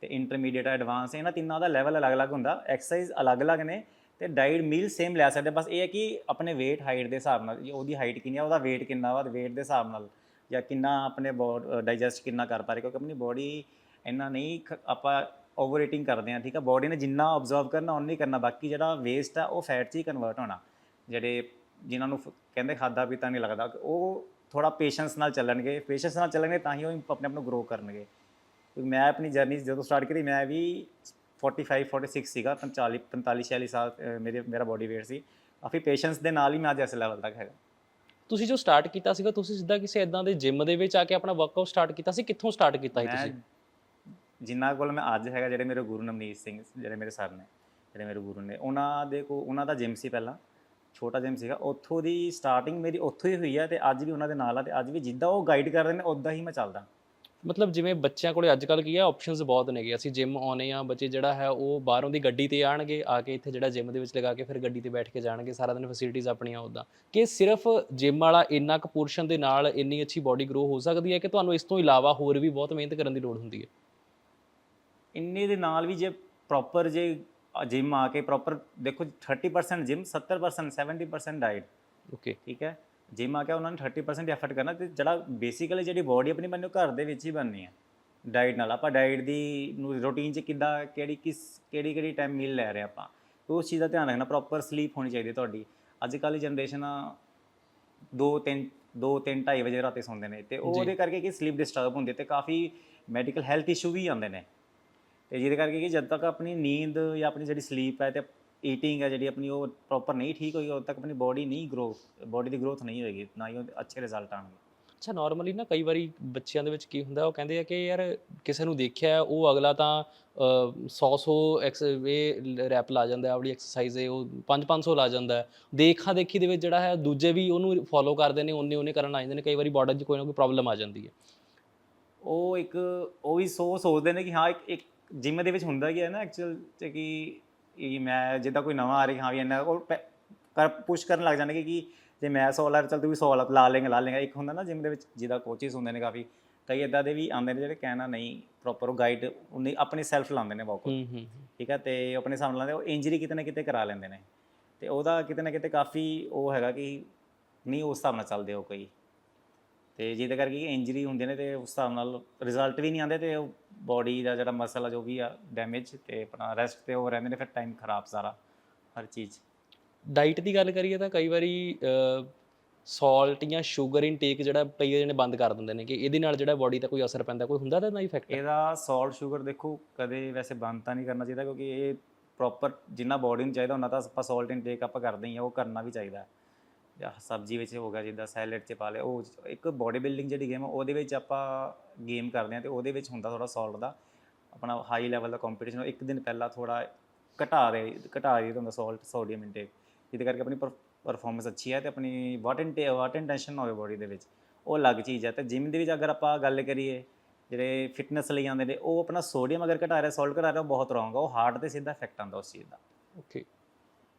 ਤੇ ਇੰਟਰਮੀਡੀਏਟ ਆ ਐਡਵਾਂਸ ਇਹਨਾਂ ਤਿੰਨਾਂ ਦਾ ਲੈਵਲ ਅਲੱਗ-ਅਲੱਗ ਹੁੰਦਾ। ਐਕਸਰਸਾਈਜ਼ ਅਲੱਗ-ਅਲੱਗ ਨੇ ਤੇ ਡਾਈਟ ਮੀਲ ਸੇਮ ਲੈ ਸਕਦੇ ਬਸ ਇਹ ਹੈ ਕਿ ਆਪਣੇ weight ਹਾਈਟ ਦੇ ਹਿਸਾਬ ਨਾਲ ਉਹਦੀ ਹਾਈਟ ਕਿੰਨੀ ਆ ਉਹਦਾ weight ਕਿੰਨਾ ਵਾ weight ਦੇ ਹਿਸਾਬ ਨਾਲ। ਜਾਂ ਕਿੰਨਾ ਆਪਣੇ ਡਾਈਜੈਸਟ ਕਿੰਨਾ ਕਰ ਪਾ ਰਹੇ ਕਿਉਂਕਿ ਆਪਣੀ ਬੋਡੀ ਇੰਨਾ ਨਹੀਂ ਖ- ਆਪਾਂ ਓਵਰ ਈਟਿੰਗ ਕਰਦੇ ਆ ਠੀਕ ਆ? ਬੋਡੀ ਨੇ ਜਿੰਨਾ ਆਬਜ਼ਰਵ ਕਰਨਾ ਉਨਾ ਹੀ ਕਰਨਾ ਬਾਕੀ ਜਿਹੜਾ ਵੇਸਟ ਆ ਉਹ ਫੈਟ 'ਚ ਹੀ ਕਨਵਰਟ ਹੋਣਾ। ਜਿਹੜੇ ਜਿਨ੍ਹਾਂ ਨੂੰ ਫ- ਕਹਿੰਦੇ ਖਾਦਾ ਪੀਤਾ ਨਹੀਂ ਲੱਗਦਾ ਉਹ ਥੋੜਾ ਪੇਸ਼ੈਂਸ ਨਾਲ ਚੱਲਣਗੇ ਪੇਸ਼ੈਂਸ ਨਾਲ ਚੱਲਣਗੇ ਤਾਂ ਹੀ ਉਹ ਆਪਣੇ ਆਪ ਨੂੰ ਗਰੋ ਕਰਨਗੇ। ਕਿਉਂਕਿ ਮੈਂ ਆਪਣੀ ਜਰਨੀ ਜਦੋਂ ਸਟਾਰਟ ਕੀਤੀ ਮੈਂ ਵੀ 45 46 ਸੀਗਾ 45 45 46 ਸਾਲ ਅਹ, ਮੇਰੇ ਮੇਰਾ ਬੋਡੀ weight ਸੀ। ਕਾਫੀ ਪੇਸ਼ੈਂਸ ਦੇ ਨਾਲ ਹੀ ਮੈਂ ਅੱਜ ਇਸ ਲੈਵਲ ਤੱਕ ਹੈਗਾ। ਤੁਸੀਂ ਜੋ ਸਟਾਰਟ ਕੀਤਾ ਸੀਗਾ, ਤੁਸੀਂ ਸਿੱਧਾ ਕਿਸੇ ਇਦਾਂ ਦੇ ਜਿਮ ਦੇ ਵਿੱਚ ਆ ਕੇ ਆਪਣਾ ਵਰਕਆਊਟ ਸਟਾਰਟ ਕੀਤਾ ਸੀ? ਕਿੱਥੋਂ ਸਟਾਰਟ ਕੀਤਾ ਸੀ ਮੈਂ ਤੁਸੀਂ ਜਿਨ੍ਹਾਂ ਕੋਲ ਮੈਂ ਅੱਜ ਹੈਗਾ, ਜਿਹੜੇ ਮੇਰੇ ਗੁਰੂ ਨਵਨੀਤ ਸਿੰਘ, ਜਿਹੜੇ ਮੇਰੇ ਸਰ ਨੇ, ਜਿਹੜੇ ਮੇਰੇ ਗੁਰੂ ਨੇ, ਉਹਨਾਂ ਦੇ ਕੋ, ਉਹਨਾਂ ਦਾ ਜਿਮ ਸੀ ਪਹਿਲਾਂ, ਛੋਟਾ ਜਿਮ ਸੀਗਾ। ਉੱਥੋਂ ਦੀ ਸਟਾਰਟਿੰਗ ਮੇਰੀ ਉੱਥੋਂ ਹੀ ਹੋਈ ਹੈ ਤੇ ਅੱਜ ਵੀ ਉਹਨਾਂ ਦੇ ਨਾਲ ਆ ਤੇ ਅੱਜ ਵੀ ਜਿੱਦਾਂ ਉਹ ਗਾਈਡ ਕਰਦੇ ਨੇ ਉਦਾਂ ਹੀ ਮੈਂ ਚੱਲਦਾ। ਮਤਲਬ ਜਿਵੇਂ ਬੱਚਿਆਂ ਕੋਲੇ ਅੱਜ ਕੱਲ ਕੀ ਹੈ ਆਪਸ਼ਨਸ ਬਹੁਤ ਨੇਗੇ ਅਸੀਂ ਜਿਮ ਆਉਨੇ ਆ ਬੱਚੇ ਜਿਹੜਾ ਹੈ ਉਹ ਬਾਹਰੋਂ ਦੀ ਗੱਡੀ ਤੇ ਆਣਗੇ ਆ ਕੇ ਇੱਥੇ ਜਿਹੜਾ ਜਿਮ ਦੇ ਵਿੱਚ ਲਗਾ ਕੇ ਫਿਰ ਗੱਡੀ ਤੇ ਬੈਠ ਕੇ ਜਾਣਗੇ ਸਾਰਾ ਦਿਨ ਫੈਸਿਲਿਟੀਆਂ ਆਪਣੀਆਂ ਉਦਾਂ ਕਿ ਸਿਰਫ ਜਿਮ ਵਾਲਾ ਇੰਨਾ ਕੁ ਪੋਰਸ਼ਨ ਦੇ ਨਾਲ ਇੰਨੀ ਅੱਛੀ ਬਾਡੀ ਗਰੋ ਹੋ ਸਕਦੀ ਹੈ ਕਿ ਤੁਹਾਨੂੰ ਇਸ ਤੋਂ ਇਲਾਵਾ ਹੋਰ ਵੀ ਬਹੁਤ ਮਿਹਨਤ ਕਰਨ ਦੀ ਲੋੜ ਹੁੰਦੀ ਹੈ? ਇੰਨੇ ਦੇ ਨਾਲ ਵੀ ਜੇ ਪ੍ਰੋਪਰ ਜੇ ਜਿਮ ਆ ਕੇ ਪ੍ਰੋਪਰ ਦੇਖੋ 30% ਜਿਮ 70% 70% ਡਾਈਟ ਓਕੇ ਠੀਕ ਹੈ? ਜਿਮ ਆ ਕੇ ਉਹਨਾਂ ਨੇ 30% ਐਫਰਟ ਕਰਨਾ ਤੇ ਜਿਹੜਾ ਬੇਸਿਕਲੀ ਜਿਹੜੀ ਬਾਡੀ ਆਪਣੀ ਮੈਨੂੰ ਘਰ ਦੇ ਵਿੱਚ ਹੀ ਬਣਨੀ ਹੈ ਡਾਈਟ ਨਾਲ। ਆਪਾਂ ਡਾਈਟ ਦੀ ਨੂੰ ਰੂਟੀਨ 'ਚ ਕਿੱਦਾਂ ਕਿਹੜੀ ਕਿਸ ਕਿਹੜੀ ਕਿਹੜੀ ਟਾਈਮ ਮੀਲ ਲੈ ਰਹੇ ਆਪਾਂ ਤੇ ਉਸ ਚੀਜ਼ ਦਾ ਧਿਆਨ ਰੱਖਣਾ। ਪ੍ਰੋਪਰ ਸਲੀਪ ਹੋਣੀ ਚਾਹੀਦੀ ਤੁਹਾਡੀ। ਅੱਜ ਕੱਲ੍ਹ ਦੀ ਜਨਰੇਸ਼ਨ ਆ 2 3 2 3 2:30 ਵਜੇ ਰਾਤੀ ਸੌਂਦੇ ਨੇ ਤੇ ਉਹ ਉਹਦੇ ਕਰਕੇ ਕਿ ਸਲੀਪ ਡਿਸਟਰਬ ਹੁੰਦੀ ਤੇ ਕਾਫੀ ਮੈਡੀਕਲ ਹੈਲਥ ਇਸ਼ੂ ਵੀ ਆਉਂਦੇ ਨੇ। ਤੇ ਜਿਹਦੇ ਕਰਕੇ ਕਿ ਜਦ ਤੱਕ ਆਪਣੀ ਨੀਂਦ ਜਾਂ ਆਪਣੀ ਜਿਹੜੀ ਸਲੀਪ ਹੈ ਤੇ ਈਟਿੰਗ ਹੈ ਜਿਹੜੀ ਆਪਣੀ ਉਹ ਪ੍ਰੋਪਰ ਨਹੀਂ ਠੀਕ ਹੋਈ ਉਦੋਂ ਤੱਕ ਆਪਣੀ ਬਾਡੀ ਨਹੀਂ ਗਰੋ ਬਾਡੀ ਦੀ ਗਰੋਥ ਨਹੀਂ ਹੋਏਗੀ ਨਾ ਹੀ ਉਹ ਅੱਛੇ ਰਿਜ਼ਲਟ ਆਉਣਗੇ। ਅੱਛਾ ਨਾਰਮਲੀ ਨਾ ਕਈ ਵਾਰੀ ਬੱਚਿਆਂ ਦੇ ਵਿੱਚ ਕੀ ਹੁੰਦਾ ਉਹ ਕਹਿੰਦੇ ਆ ਕਿ ਯਾਰ ਕਿਸੇ ਨੂੰ ਦੇਖਿਆ ਉਹ ਅਗਲਾ ਤਾਂ 100 100 ਐਕਸ ਇਹ ਰੈਪ ਲਾ ਜਾਂਦਾ ਆਪਣੀ ਐਕਸਰਸਾਈਜ਼ ਹੈ ਉਹ 5 500 ਲਾ ਜਾਂਦਾ। ਦੇਖਾ ਦੇਖੀ ਦੇ ਵਿੱਚ ਜਿਹੜਾ ਹੈ ਦੂਜੇ ਵੀ ਉਹਨੂੰ ਫੋਲੋ ਕਰਦੇ ਨੇ ਉਹਨੇ ਉਹਨੇ ਕਰਨ ਆ ਜਾਂਦੇ ਨੇ ਕਈ ਵਾਰੀ ਬਾਡੀ 'ਚ ਕੋਈ ਨਾ ਕੋਈ ਪ੍ਰੋਬਲਮ ਆ ਜਾਂਦੀ ਹੈ। ਉਹ ਇੱਕ ਉਹ ਵੀ ਸੋ ਸੋਚਦੇ ਨੇ ਕਿ ਹਾਂ ਇੱਕ ਇੱਕ ਜਿਮ ਦੇ ਵਿੱਚ ਹੁੰਦਾ ਕੀ ਹੈ ਨਾ ਐਕਚੁਅਲ ਕਿ ਇਹ ਮੈਂ ਜਿੱਦਾਂ ਕੋਈ ਨਵਾਂ ਆ ਰਿਹਾ ਹਾਂ ਵੀ ਇਹਨਾਂ ਉਹ ਪੈ- ਕਰ ਪੁਸ਼ ਕਰਨ ਲੱਗ ਜਾਣਗੇ ਕਿ ਜੇ ਮੈਂ 100 ਲਾ ਚੱਲ ਤੂੰ ਵੀ 100 ਲਾ ਲਾ ਲੇਂਗਾ ਲਾ ਲੇਂਗਾ ਇੱਕ ਹੁੰਦਾ ਨਾ ਜਿਮ ਦੇ ਵਿੱਚ ਜਿਹਦਾ ਕੋਚਿਸ ਹੁੰਦੇ ਨੇ ਕਾਫੀ ਕਈ ਇਦਾਂ ਦੇ ਵੀ ਆਉਂਦੇ ਨੇ ਜਿਹੜੇ ਕਹਿਣਾ ਨਹੀਂ ਪ੍ਰੋਪਰ ਉਹ ਗਾਈਡ ਉਹਨੇ ਆਪਣੀ ਸੈਲਫ ਲਾਉਂਦੇ ਨੇ ਵਾਕ ਹੂੰ ਹੂੰ ਠੀਕ ਹੈ ਤੇ ਉਹ ਆਪਣੇ ਨਾਲ ਲਾਉਂਦੇ ਉਹ ਇੰਜਰੀ ਕਿਤੇ ਨਾ ਕਿਤੇ ਕਰਾ ਲੈਂਦੇ ਨੇ। ਤੇ ਉਹਦਾ ਕਿਤੇ ਨਾ ਕਿਤੇ ਕਾਫੀ ਉਹ ਹੈਗਾ ਕਿ ਨਹੀਂ ਉਸ ਹਿਸਾਬ ਨਾਲ ਚੱਲਦੇ ਉਹ ਕੋਈ। ਤੇ ਜਿਹਦੇ ਕਰਕੇ ਇੰਜਰੀ ਹੁੰਦੇ ਨੇ ਤੇ ਉਸ ਹਿਸਾਬ ਨਾਲ ਰਿਜ਼ਲਟ ਵੀ ਨਹੀਂ ਆਉਂਦੇ ਤੇ ਉਹ ਬਾਡੀ ਦਾ ਜਿਹੜਾ ਮਸਲ ਆ ਜੋ ਵੀ ਆ ਡੈਮੇਜ ਤੇ ਆਪਣਾ ਰੈਸਟ ਤੇ ਉਹ ਰਹਿੰਦੇ ਨੇ ਫਿਰ ਟਾਈਮ ਖਰਾਬ ਸਾਰਾ ਹਰ ਚੀਜ਼। ਡਾਈਟ ਦੀ ਗੱਲ ਕਰੀਏ ਤਾਂ ਕਈ ਵਾਰੀ ਸਾਲਟ ਜਾਂ ਸ਼ੂਗਰ ਇਨਟੇਕ ਜਿਹੜਾ ਕਈ ਜਣੇ ਬੰਦ ਕਰ ਦਿੰਦੇ ਨੇ ਕਿ ਇਹਦੇ ਨਾਲ ਜਿਹੜਾ ਬਾਡੀ ਤੇ ਕੋਈ ਅਸਰ ਪੈਂਦਾ ਕੋਈ ਹੁੰਦਾ ਤਾਂ ਨਾ ਇਫੈਕਟ ਇਹਦਾ ਸਾਲਟ ਸ਼ੂਗਰ ਦੇਖੋ ਕਦੇ ਵੈਸੇ ਬੰਦ ਤਾਂ ਨਹੀਂ ਕਰਨਾ ਚਾਹੀਦਾ ਕਿਉਂਕਿ ਇਹ ਪ੍ਰੋਪਰ ਜਿੰਨਾ ਬਾਡੀ ਨੂੰ ਚਾਹੀਦਾ ਉਹਨਾਂ ਤਾਂ ਆਪਾਂ ਸਾਲਟ ਇਨਟੇਕ ਆਪਾਂ ਕਰਦੇ ਹੀ ਆ ਉਹ ਕਰਨਾ ਵੀ ਚਾਹੀਦਾ। ਸਬਜ਼ੀ ਵਿੱਚ ਹੋ ਗਿਆ, ਜਿੱਦਾਂ ਸੈਲਡ 'ਚ ਪਾ ਲਿਆ, ਉਹ ਇੱਕ ਬੋਡੀ ਬਿਲਡਿੰਗ ਜਿਹੜੀ ਗੇਮ ਆ, ਉਹਦੇ ਵਿੱਚ ਆਪਾਂ ਗੇਮ ਕਰਦੇ ਆ ਤੇ ਉਹਦੇ ਵਿੱਚ ਹੁੰਦਾ ਥੋੜਾ ਸਾਲਟ ਦਾ, ਆਪਣਾ ਹਾਈ ਲੈਵਲ ਦਾ ਕੰਪੀਟੀਸ਼ਨ ਇੱਕ ਦਿਨ ਪਹਿਲਾਂ ਥੋੜਾ ਘਟਾ ਦੇ ਘਟਾ ਦੇ ਹੁੰਦਾ ਸਾਲਟ ਸੋਡੀਅਮ ਇਨਟੇਕ ਜਿਹਦੇ ਕਰਕੇ ਆਪਣੀ ਪਰਫਾਰਮੈਂਸ ਅੱਛੀ ਹੈ ਤੇ ਆਪਣੀ ਵਾਟ ਇਨਟੇ ਵਾਟ ਇੰਟੈਂਸ਼ਨ ਨਾ ਹੋਵੇ ਬੋਡੀ ਦੇ ਵਿੱਚ, ਉਹ ਅਲੱਗ ਚੀਜ਼ ਹੈ ਤੇ ਜਿਮ ਦੇ ਵਿੱਚ ਅਗਰ ਆਪਾਂ ਗੱਲ ਕਰੀਏ, ਜਿਹੜੇ ਫਿਟਨੈਸ ਲਈ ਆਉਂਦੇ ਨੇ, ਉਹ ਆਪਣਾ ਸੋਡੀਅਮ ਅਗਰ ਘਟਾ ਰਿਹਾ ਸਾਲਟ ਘਟਾ ਰਿਹਾ, ਉਹ ਬਹੁਤ ਰੋਂਗ ਆ, ਉਹ ਹਾਰਟ ਤੇ ਸਿੱਧਾ ਇਫੈਕਟ ਆਉਂਦਾ ਉਸ ਚੀਜ਼ ਦਾ। ਓਕੇ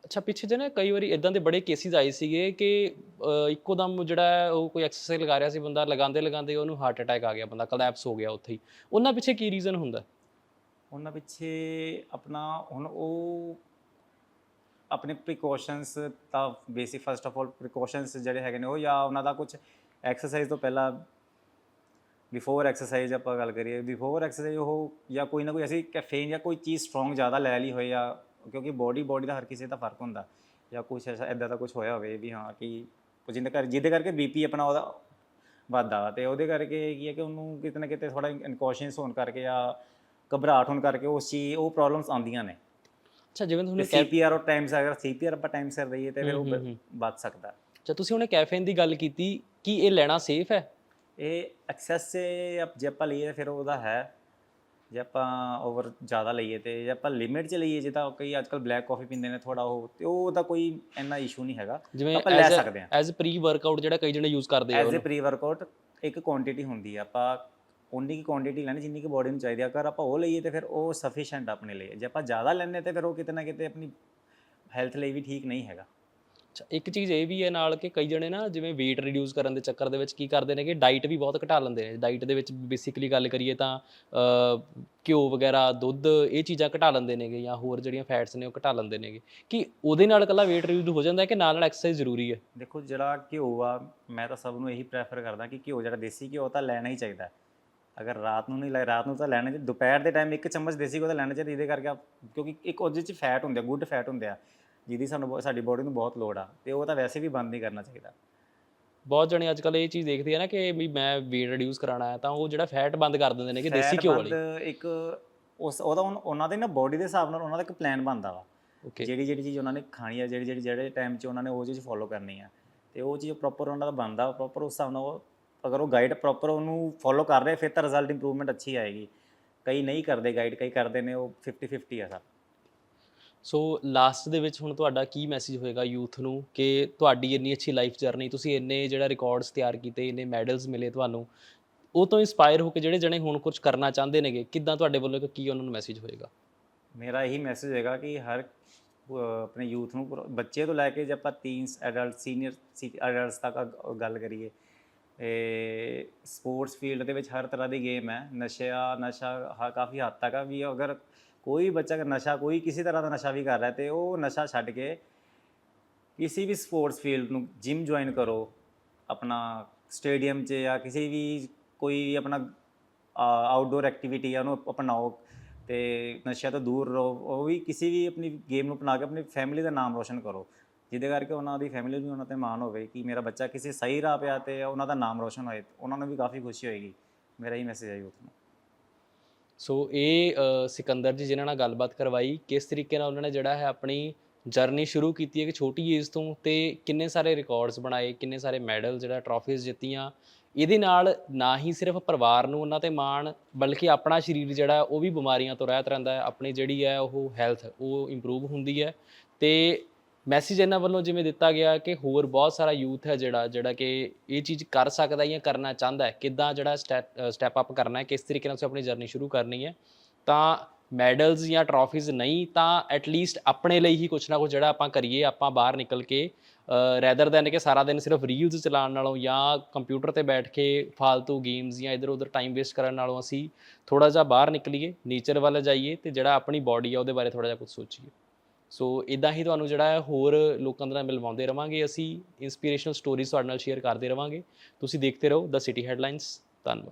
ਅੱਛਾ ਪਿੱਛੇ ਜੇ ਨਾ ਕਈ ਵਾਰੀ ਇਦਾਂ ਦੇ ਬੜੇ ਕੇਸਿਸ ਆਏ ਸੀਗੇ ਕਿ ਅਹ, ਇੱਕੋ ਦਮ ਜਿਹੜਾ ਹੈ ਉਹ ਕੋਈ ਐਕਸਰਸਾਈਜ਼ ਲਗਾ ਰਿਹਾ ਸੀ ਬੰਦਾ ਲਗਾਉਂਦੇ ਲਗਾਉਂਦੇ ਉਹਨੂੰ ਹਾਰਟ ਅਟੈਕ ਆ ਗਿਆ ਬੰਦਾ ਕਲੈਪਸ ਹੋ ਗਿਆ ਉੱਥੇ ਹੀ। ਉਹਨਾਂ ਪਿੱਛੇ ਕੀ ਰੀਜ਼ਨ ਹੁੰਦਾ? ਉਹਨਾਂ ਪਿੱਛੇ ਆਪਣਾ ਹੁਣ ਉਹ ਆਪਣੇ ਪ੍ਰੀਕਾਸ਼ਨਸ ਤਾਂ basic first of all precautions ਜਿਹੜੇ ਹੈਗੇ ਨੇ ਉਹ ਜਾਂ ਉਹਨਾਂ ਦਾ ਕੁਝ ਐਕਸਰਸਾਈਜ਼ ਤੋਂ ਪਹਿਲਾਂ ਬਿਫੋਰ ਐਕਸਰਸਾਈਜ਼ ਆਪਾਂ ਗੱਲ ਕਰੀਏ ਬਿਫੋਰ ਐਕਸਰਸਾਈਜ਼ ਉਹ ਜਾਂ ਕੋਈ ਨਾ ਕੋਈ ਅਸੀਂ ਕੈਫੇਨ ਜਾਂ ਕੋਈ ਚੀਜ਼ ਸਟਰੋਂਗ ਜ਼ਿਆਦਾ ਲੈ ਲਈ ਹੋਏ ਜਾਂ ਕਿਉਂਕਿ ਬੋਡੀ ਬੋਡੀ ਦਾ ਹਰ ਕਿਸੇ ਦਾ ਫ਼ਰਕ ਹੁੰਦਾ। ਜਾਂ ਕੁਝ ਐਸਾ ਇਦਾਂ ਦਾ ਕੁਝ ਹੋਇਆ ਹੋਵੇ ਵੀ ਹਾਂ ਕਿ ਜਿਹਦੇ ਕਰ ਜਿਹਦੇ ਕਰਕੇ ਬੀਪੀ ਆਪਣਾ ਉਹਦਾ ਵੱਧਦਾ ਤੇ ਉਹਦੇ ਕਰਕੇ ਕੀ ਹੈ ਕਿ ਉਹਨੂੰ ਕਿਤੇ ਨਾ ਕਿਤੇ ਥੋੜਾ ਇਨਕੌਸ਼ੀਅਸ ਹੋਣ ਕਰਕੇ ਜਾਂ ਘਬਰਾਹਟ ਹੋਣ ਕਰਕੇ ਉਸ ਚੀਜ਼ ਉਹ ਪ੍ਰੋਬਲਮਸ ਆਉਂਦੀਆਂ ਨੇ। ਅੱਛਾ ਜਿਵੇਂ ਤੁਹਾਨੂੰ ਸੀਪੀਆਰ ਉਹ ਟਾਈਮ ਅਗਰ ਸੀਪੀਆਰ ਆਪਾਂ ਟਾਈਮ ਸਿਰ ਦਈਏ ਤੇ ਫਿਰ ਉਹ। ਬਚ ਸਕਦਾ। ਅੱਛਾ ਤੁਸੀਂ ਉਹਨੇ ਕੈਫੇਨ ਦੀ ਗੱਲ ਕੀਤੀ ਕੀ ਇਹ ਲੈਣਾ ਸੇਫ ਹੈ? ਇਹ ਐਕਸੈਸ ਜੇ ਆਪਾਂ ਲਈਏ ਫਿਰ ਉਹਦਾ ਹੈ। ਜੇ ਆਪਾਂ ਓਵਰ ਜ਼ਿਆਦਾ ਲਈਏ ਤੇ ਜੇ ਆਪਾਂ ਲਿਮਿਟ ਚ ਲਈਏ ਜੇ ਤਾਂ ਕਈ ਅੱਜਕੱਲ ਬਲੈਕ ਕਾਫੀ ਪੀਂਦੇ ਨੇ ਥੋੜਾ ਉਹ ਤੇ ਉਹ ਦਾ ਕੋਈ ਇੰਨਾ ਇਸ਼ੂ ਨਹੀਂ ਹੈਗਾ। ਜਿਵੇਂ ਆਪਾਂ ਲੈ ਸਕਦੇ ਹਾਂ। ਐਜ਼ ਪ੍ਰੀ ਵਰਕਆਊਟ ਜਿਹੜਾ ਕਈ ਜਣੇ ਯੂਜ਼ ਕਰਦੇ ਆ ਐਜ਼ ਪ੍ਰੀ ਵਰਕਆਊਟ ਇੱਕ ਕੁਆਂਟੀਟੀ ਹੁੰਦੀ ਆ। ਆਪਾਂ ਉਨੀ ਕੀ ਕੁਆਂਟੀਟੀ ਲੈਣੀ ਜਿੰਨੀ ਕੀ ਬੋਡੀ ਨੂੰ ਚਾਹੀਦੀ ਆ। ਅਗਰ ਆਪਾਂ ਉਹ ਲਈਏ ਤੇ ਫਿਰ ਉਹ ਸਫੀਸ਼ੀਐਂਟ ਆਪਣੇ ਲਈ। ਜੇ ਆਪਾਂ ਜ਼ਿਆਦਾ ਲੈਣੇ ਤੇ ਫਿਰ ਉਹ ਕਿਤੇ ਨਾ ਕਿਤੇ ਆਪਣੀ ਹੈਲਥ ਲਈ ਵੀ ਠੀਕ ਨਹੀਂ ਹੈਗਾ। ਅੱਛਾ ਇੱਕ ਚੀਜ਼ ਇਹ ਵੀ ਹੈ ਨਾਲ ਕਿ ਕਈ ਜਣੇ ਨਾ ਜਿਵੇਂ weight ਰਿਡਿਊਸ ਕਰਨ ਦੇ ਚੱਕਰ ਦੇ ਵਿੱਚ ਕੀ ਕਰਦੇ ਨੇ ਕਿ ਡਾਈਟ ਵੀ ਬਹੁਤ ਘਟਾ ਲੈਂਦੇ ਨੇ। ਡਾਈਟ ਦੇ ਵਿੱਚ ਬੇਸਿਕਲੀ ਗੱਲ ਕਰੀਏ ਤਾਂ ਅਹ, ਘਿਓ ਵਗੈਰਾ ਦੁੱਧ ਇਹ ਚੀਜ਼ਾਂ ਘਟਾ ਲੈਂਦੇ ਨੇਗੇ ਜਾਂ ਹੋਰ ਜਿਹੜੀਆਂ ਫੈਟਸ ਨੇ ਉਹ ਘਟਾ ਲੈਂਦੇ ਨੇਗੇ। ਕਿ ਉਹਦੇ ਨਾਲ ਇਕੱਲਾ weight ਰਿਡਿਊਸ ਹੋ ਜਾਂਦਾ ਹੈ ਕਿ ਨਾਲ ਨਾਲ ਐਕਸਰਸਾਈਜ਼ ਜ਼ਰੂਰੀ ਹੈ? ਦੇਖੋ ਜਿਹੜਾ ਘਿਓ ਆ ਮੈਂ ਤਾਂ ਸਭ ਨੂੰ ਇਹੀ ਪ੍ਰੈਫਰ ਕਰਦਾ ਕਿ ਘਿਓ ਜਿਹੜਾ ਦੇਸੀ ਘਿਓ ਤਾਂ ਲੈਣਾ ਹੀ ਚਾਹੀਦਾ। ਅਗਰ ਰਾਤ ਨੂੰ ਨਹੀਂ ਲੈ ਰਾਤ ਨੂੰ ਤਾਂ ਲੈਣਾ ਚਾਹੀਦਾ। ਦੁਪਹਿਰ ਦੇ ਟਾਈਮ ਇੱਕ ਚਮਚ ਦੇਸੀ ਘਿਓ ਤਾਂ ਲੈਣਾ ਚਾਹੀਦਾ ਇਹਦੇ ਕਰਕੇ ਆਪ- ਕਿਉਂਕਿ ਇੱਕ ਉਹਦੇ 'ਚ ਫੈਟ ਹੁੰਦੇ ਆ ਗੁੱਡ ਫੈਟ ਹੁੰਦੇ ਆ। ਜਿਹਦੀ ਸਾਨੂੰ ਸਾਡੀ ਬੋਡੀ ਨੂੰ ਬਹੁਤ ਲੋੜ ਆ ਤੇ ਉਹ ਤਾਂ ਵੈਸੇ ਵੀ ਬੰਦ ਨਹੀਂ ਕਰਨਾ ਚਾਹੀਦਾ। ਬਹੁਤ ਜਣੇ ਅੱਜ ਕੱਲ੍ਹ ਇਹ ਚੀਜ਼ ਦੇਖਦੇ ਆ ਨਾ ਕਿ ਵੀ ਮੈਂ weight ਰਿਡਿਊਸ ਕਰਾਉਣਾ ਹੈ ਤਾਂ ਉਹ ਜਿਹੜਾ ਫੈਟ ਬੰਦ ਕਰ ਦਿੰਦੇ ਨੇ ਕਿ ਦੇਸੀ ਘਿਓ ਵਾਲੀ। ਇੱਕ ਉਸ ਉਹਦਾ ਉਹਨਾਂ ਦੇ ਨਾ ਬੋਡੀ ਦੇ ਹਿਸਾਬ ਨਾਲ ਉਹਨਾਂ ਦਾ ਇੱਕ ਪਲਾਨ ਬਣਦਾ ਵਾ। ਜਿਹੜੀ ਜਿਹੜੀ ਚੀਜ਼ ਉਹਨਾਂ ਨੇ ਖਾਣੀ ਆ ਜਿਹੜੀ ਜਿਹੜੀ ਜਿਹੜੇ ਟਾਈਮ 'ਚ ਉਹਨਾਂ ਨੇ ਉਹ ਚੀਜ਼ ਫੋਲੋ ਕਰਨੀ ਆ। ਤੇ ਉਹ ਚੀਜ਼ ਪ੍ਰੋਪਰ ਉਹਨਾਂ ਦਾ ਬਣਦਾ ਪ੍ਰੋਪਰ ਉਸ ਹਿਸਾਬ ਨਾਲ ਉਹ ਅਗਰ ਉਹ ਗਾਈਡ ਪ੍ਰੋਪਰ ਉਹਨੂੰ ਫੋਲੋ ਕਰ ਰਹੇ ਫਿਰ ਤਾਂ ਰਿਜ਼ਲਟ ਇੰਪਰੂਵਮੈਂਟ ਅੱਛੀ ਆਏਗੀ। ਕਈ ਨਹੀਂ ਕਰਦੇ ਗਾਈਡ ਕਈ ਕਰਦੇ ਨੇ ਉਹ 50 50 ਆ ਸਰ। ਸੋ ਲਾਸਟ ਦੇ ਵਿੱਚ ਹੁਣ ਤੁਹਾਡਾ ਕੀ ਮੈਸੇਜ ਹੋਏਗਾ ਯੂਥ ਨੂੰ ਕਿ ਤੁਹਾਡੀ ਇੰਨੀ ਅੱਛੀ ਲਾਈਫ ਜਰਨੀ ਤੁਸੀਂ ਇੰਨੇ ਜਿਹੜਾ ਰਿਕਾਰਡਸ ਤਿਆਰ ਕੀਤੇ, ਇੰਨੇ ਮੈਡਲਸ ਮਿਲੇ ਤੁਹਾਨੂੰ, ਉਹ ਤੋਂ ਇਨਸਪਾਇਰ ਹੋ ਕੇ ਜਿਹੜੇ ਜਣੇ ਹੁਣ ਕੁਝ ਕਰਨਾ ਚਾਹੁੰਦੇ ਨੇਗੇ, ਕਿੱਦਾਂ ਤੁਹਾਡੇ ਵੱਲੋਂ ਇੱਕ ਕੀ ਉਹਨਾਂ ਨੂੰ ਮੈਸੇਜ ਹੋਏਗਾ? ਮੇਰਾ ਇਹੀ ਮੈਸੇਜ ਹੈਗਾ ਕਿ ਹਰ ਆਪਣੇ ਯੂਥ ਨੂੰ ਪੂਰਾ- ਬੱਚੇ ਤੋਂ ਲੈ ਕੇ ਜੇ ਆਪਾਂ ਟੀਨਸ ਐਡਲਟ ਸੀਨੀਅਰ ਐਡਲਟਸ ਤੱਕ ਗੱਲ ਕਰੀਏ ਇਹ ਸਪੋਰਟਸ ਫੀਲਡ ਦੇ ਵਿੱਚ ਹਰ ਤਰ੍ਹਾਂ ਦੀ ਗੇਮ ਹੈ ਨਸ਼ਾ ਨਸ਼ਾ ਹਾ, ਕਾਫੀ ਹੱਦ ਤੱਕ ਆ ਵੀ ਅਗਰ ਕੋਈ ਬੱਚਾ ਨਸ਼ਾ, ਕੋਈ ਕਿਸੇ ਤਰ੍ਹਾਂ ਦਾ ਨਸ਼ਾ ਵੀ ਕਰ ਰਿਹਾ ਤੇ ਉਹ ਨਸ਼ਾ ਛੱਡ ਕੇ ਕਿਸੇ ਵੀ ਸਪੋਰਟਸ ਫੀਲਡ ਨੂੰ ਜਿਮ ਜੁਆਇਨ ਕਰੋ, ਆਪਣਾ ਸਟੇਡੀਅਮ 'ਚ ਜਾਂ ਕਿਸੇ ਵੀ ਕੋਈ ਆਪਣਾ ਆਊਟਡੋਰ ਐਕਟੀਵਿਟੀ ਆ ਉਹਨੂੰ ਅਪਣਾਓ ਤੇ ਨਸ਼ਿਆਂ ਤੋਂ ਦੂਰ ਰਹੋ, ਉਹ ਵੀ ਕਿਸੇ ਵੀ ਆਪਣੀ ਗੇਮ ਨੂੰ ਅਪਣਾ ਕੇ ਆਪਣੀ ਫੈਮਿਲੀ ਦਾ ਨਾਮ ਰੋਸ਼ਨ ਕਰੋ। ਜਿਹਦੇ ਕਰਕੇ ਉਹਨਾਂ ਦੀ ਫੈਮਿਲੀ ਨੂੰ ਉਹਨਾਂ ਤੇ ਮਾਣ ਹੋਵੇ ਕਿ ਮੇਰਾ ਬੱਚਾ ਕਿਸੇ ਸਹੀ ਰਾਹ ਪਿਆ ਤੇ ਉਹਨਾਂ ਦਾ ਨਾਮ ਰੋਸ਼ਨ ਹੋਏ, ਉਹਨਾਂ ਨੂੰ ਵੀ ਕਾਫੀ ਖੁਸ਼ੀ ਹੋਏਗੀ। ਮੇਰਾ ਇਹ ਮੈਸੇਜ ਹੈ ਯੂਥ ਨੂੰ ਸੋ ਇਹ ਸਿਕੰਦਰ ਜੀ ਜਿਨ੍ਹਾਂ ਨਾਲ ਗੱਲਬਾਤ ਕਰਵਾਈ, ਕਿਸ ਤਰੀਕੇ ਨਾਲ ਉਹਨਾਂ ਨੇ ਜਿਹੜਾ ਹੈ ਆਪਣੀ ਜਰਨੀ ਸ਼ੁਰੂ ਕੀਤੀ ਹੈ ਕਿ ਛੋਟੀ ਏਜ ਤੋਂ ਤੇ ਕਿੰਨੇ ਸਾਰੇ ਰਿਕਾਰਡਸ ਬਣਾਏ, ਕਿੰਨੇ ਸਾਰੇ ਮੈਡਲ ਜਿਹੜਾ ਟਰਾਫੀਜ਼ ਜਿੱਤੀਆਂ। ਇਹਦੇ ਨਾਲ ਨਾ ਹੀ ਸਿਰਫ ਪਰਿਵਾਰ ਨੂੰ ਉਹਨਾਂ ਤੇ ਮਾਣ, ਬਲਕਿ ਆਪਣਾ ਸਰੀਰ ਜਿਹੜਾ ਉਹ ਵੀ ਬਿਮਾਰੀਆਂ ਤੋਂ ਰਹਿਤ ਰਹਿੰਦਾ ਹੈ। ਆਪਣੀ ਜਿਹੜੀ ਹੈ ਉਹ ਹੈਲਥ ਉਹ ਇੰਪਰੂਵ ਹੁੰਦੀ ਹੈ। ਤੇ ਮੈਸੇਜ ਇਹਨਾਂ ਵੱਲੋਂ ਜਿਵੇਂ ਦਿੱਤਾ ਗਿਆ ਕਿ ਹੋਰ ਬਹੁਤ ਸਾਰਾ ਯੂਥ ਹੈ ਜਿਹੜਾ ਜਿਹੜਾ ਕਿ ਇਹ ਚੀਜ਼ ਕਰ ਸਕਦਾ ਜਾਂ ਕਰਨਾ ਚਾਹੁੰਦਾ ਹੈ, ਕਿੱਦਾਂ ਜਿਹੜਾ ਸਟੈਪ ਅਪ ਕਰਨਾ ਹੈ, ਕਿਸ ਤਰੀਕੇ ਨਾਲ ਤੁਸੀਂ ਆਪਣੀ ਜਰਨੀ ਸ਼ੁਰੂ ਕਰਨੀ ਹੈ, ਤਾਂ ਮੈਡਲਸ ਜਾਂ ਟਰਾਫੀਜ਼ ਨਹੀਂ, ਤਾਂ ਐਟਲੀਸਟ ਆਪਣੇ ਲਈ ਹੀ ਕੁਝ ਨਾ ਕੁਝ ਜਿਹੜਾ ਆਪਾਂ ਕਰੀਏ, ਆਪਾਂ ਬਾਹਰ ਨਿਕਲ ਕੇ ਰੈਦਰ ਦੈਨ ਕਿ ਸਾਰਾ ਦਿਨ ਸਿਰਫ ਰੀਲਸ ਚਲਾਉਣ ਨਾਲੋਂ ਜਾਂ ਕੰਪਿਊਟਰ ਤੇ ਬੈਠ ਕੇ ਫालतू ਗੇਮਸ ਜਾਂ ਇਧਰ ਉਧਰ ਟਾਈਮ ਵੇਸਟ ਕਰਨ ਨਾਲੋਂ ਅਸੀਂ ਥੋੜਾ ਜਿਹਾ ਬਾਹਰ ਨਿਕਲੀਏ ਨੇਚਰ ਵੱਲ ਜਾਈਏ ਤੇ ਜਿਹੜਾ ਆਪਣੀ ਬਾਡੀ ਆ ਉਹਦੇ ਬਾਰੇ ਥੋੜਾ ਜਿਹਾ ਕੁਝ ਸੋਚੀਏ। ਸੋ ਇਦਾਂ ਹੀ ਤੁਹਾਨੂੰ ਜਿਹੜਾ ਹੈ ਹੋਰ ਲੋਕਾਂ ਦੇ ਨਾਲ ਮਿਲਵਾਉਂਦੇ ਰਵਾਂਗੇ, ਅਸੀਂ ਇਨਸਪੀਰੇਸ਼ਨਲ ਸਟੋਰੀਜ਼ ਤੁਹਾਡੇ ਨਾਲ ਸ਼ੇਅਰ ਕਰਦੇ ਰਵਾਂਗੇ। ਤੁਸੀਂ ਦੇਖਦੇ ਰਹੋ ਦ ਸਿਟੀ ਹੈਡਲਾਈਨਸ ਧੰਨਵਾਦ।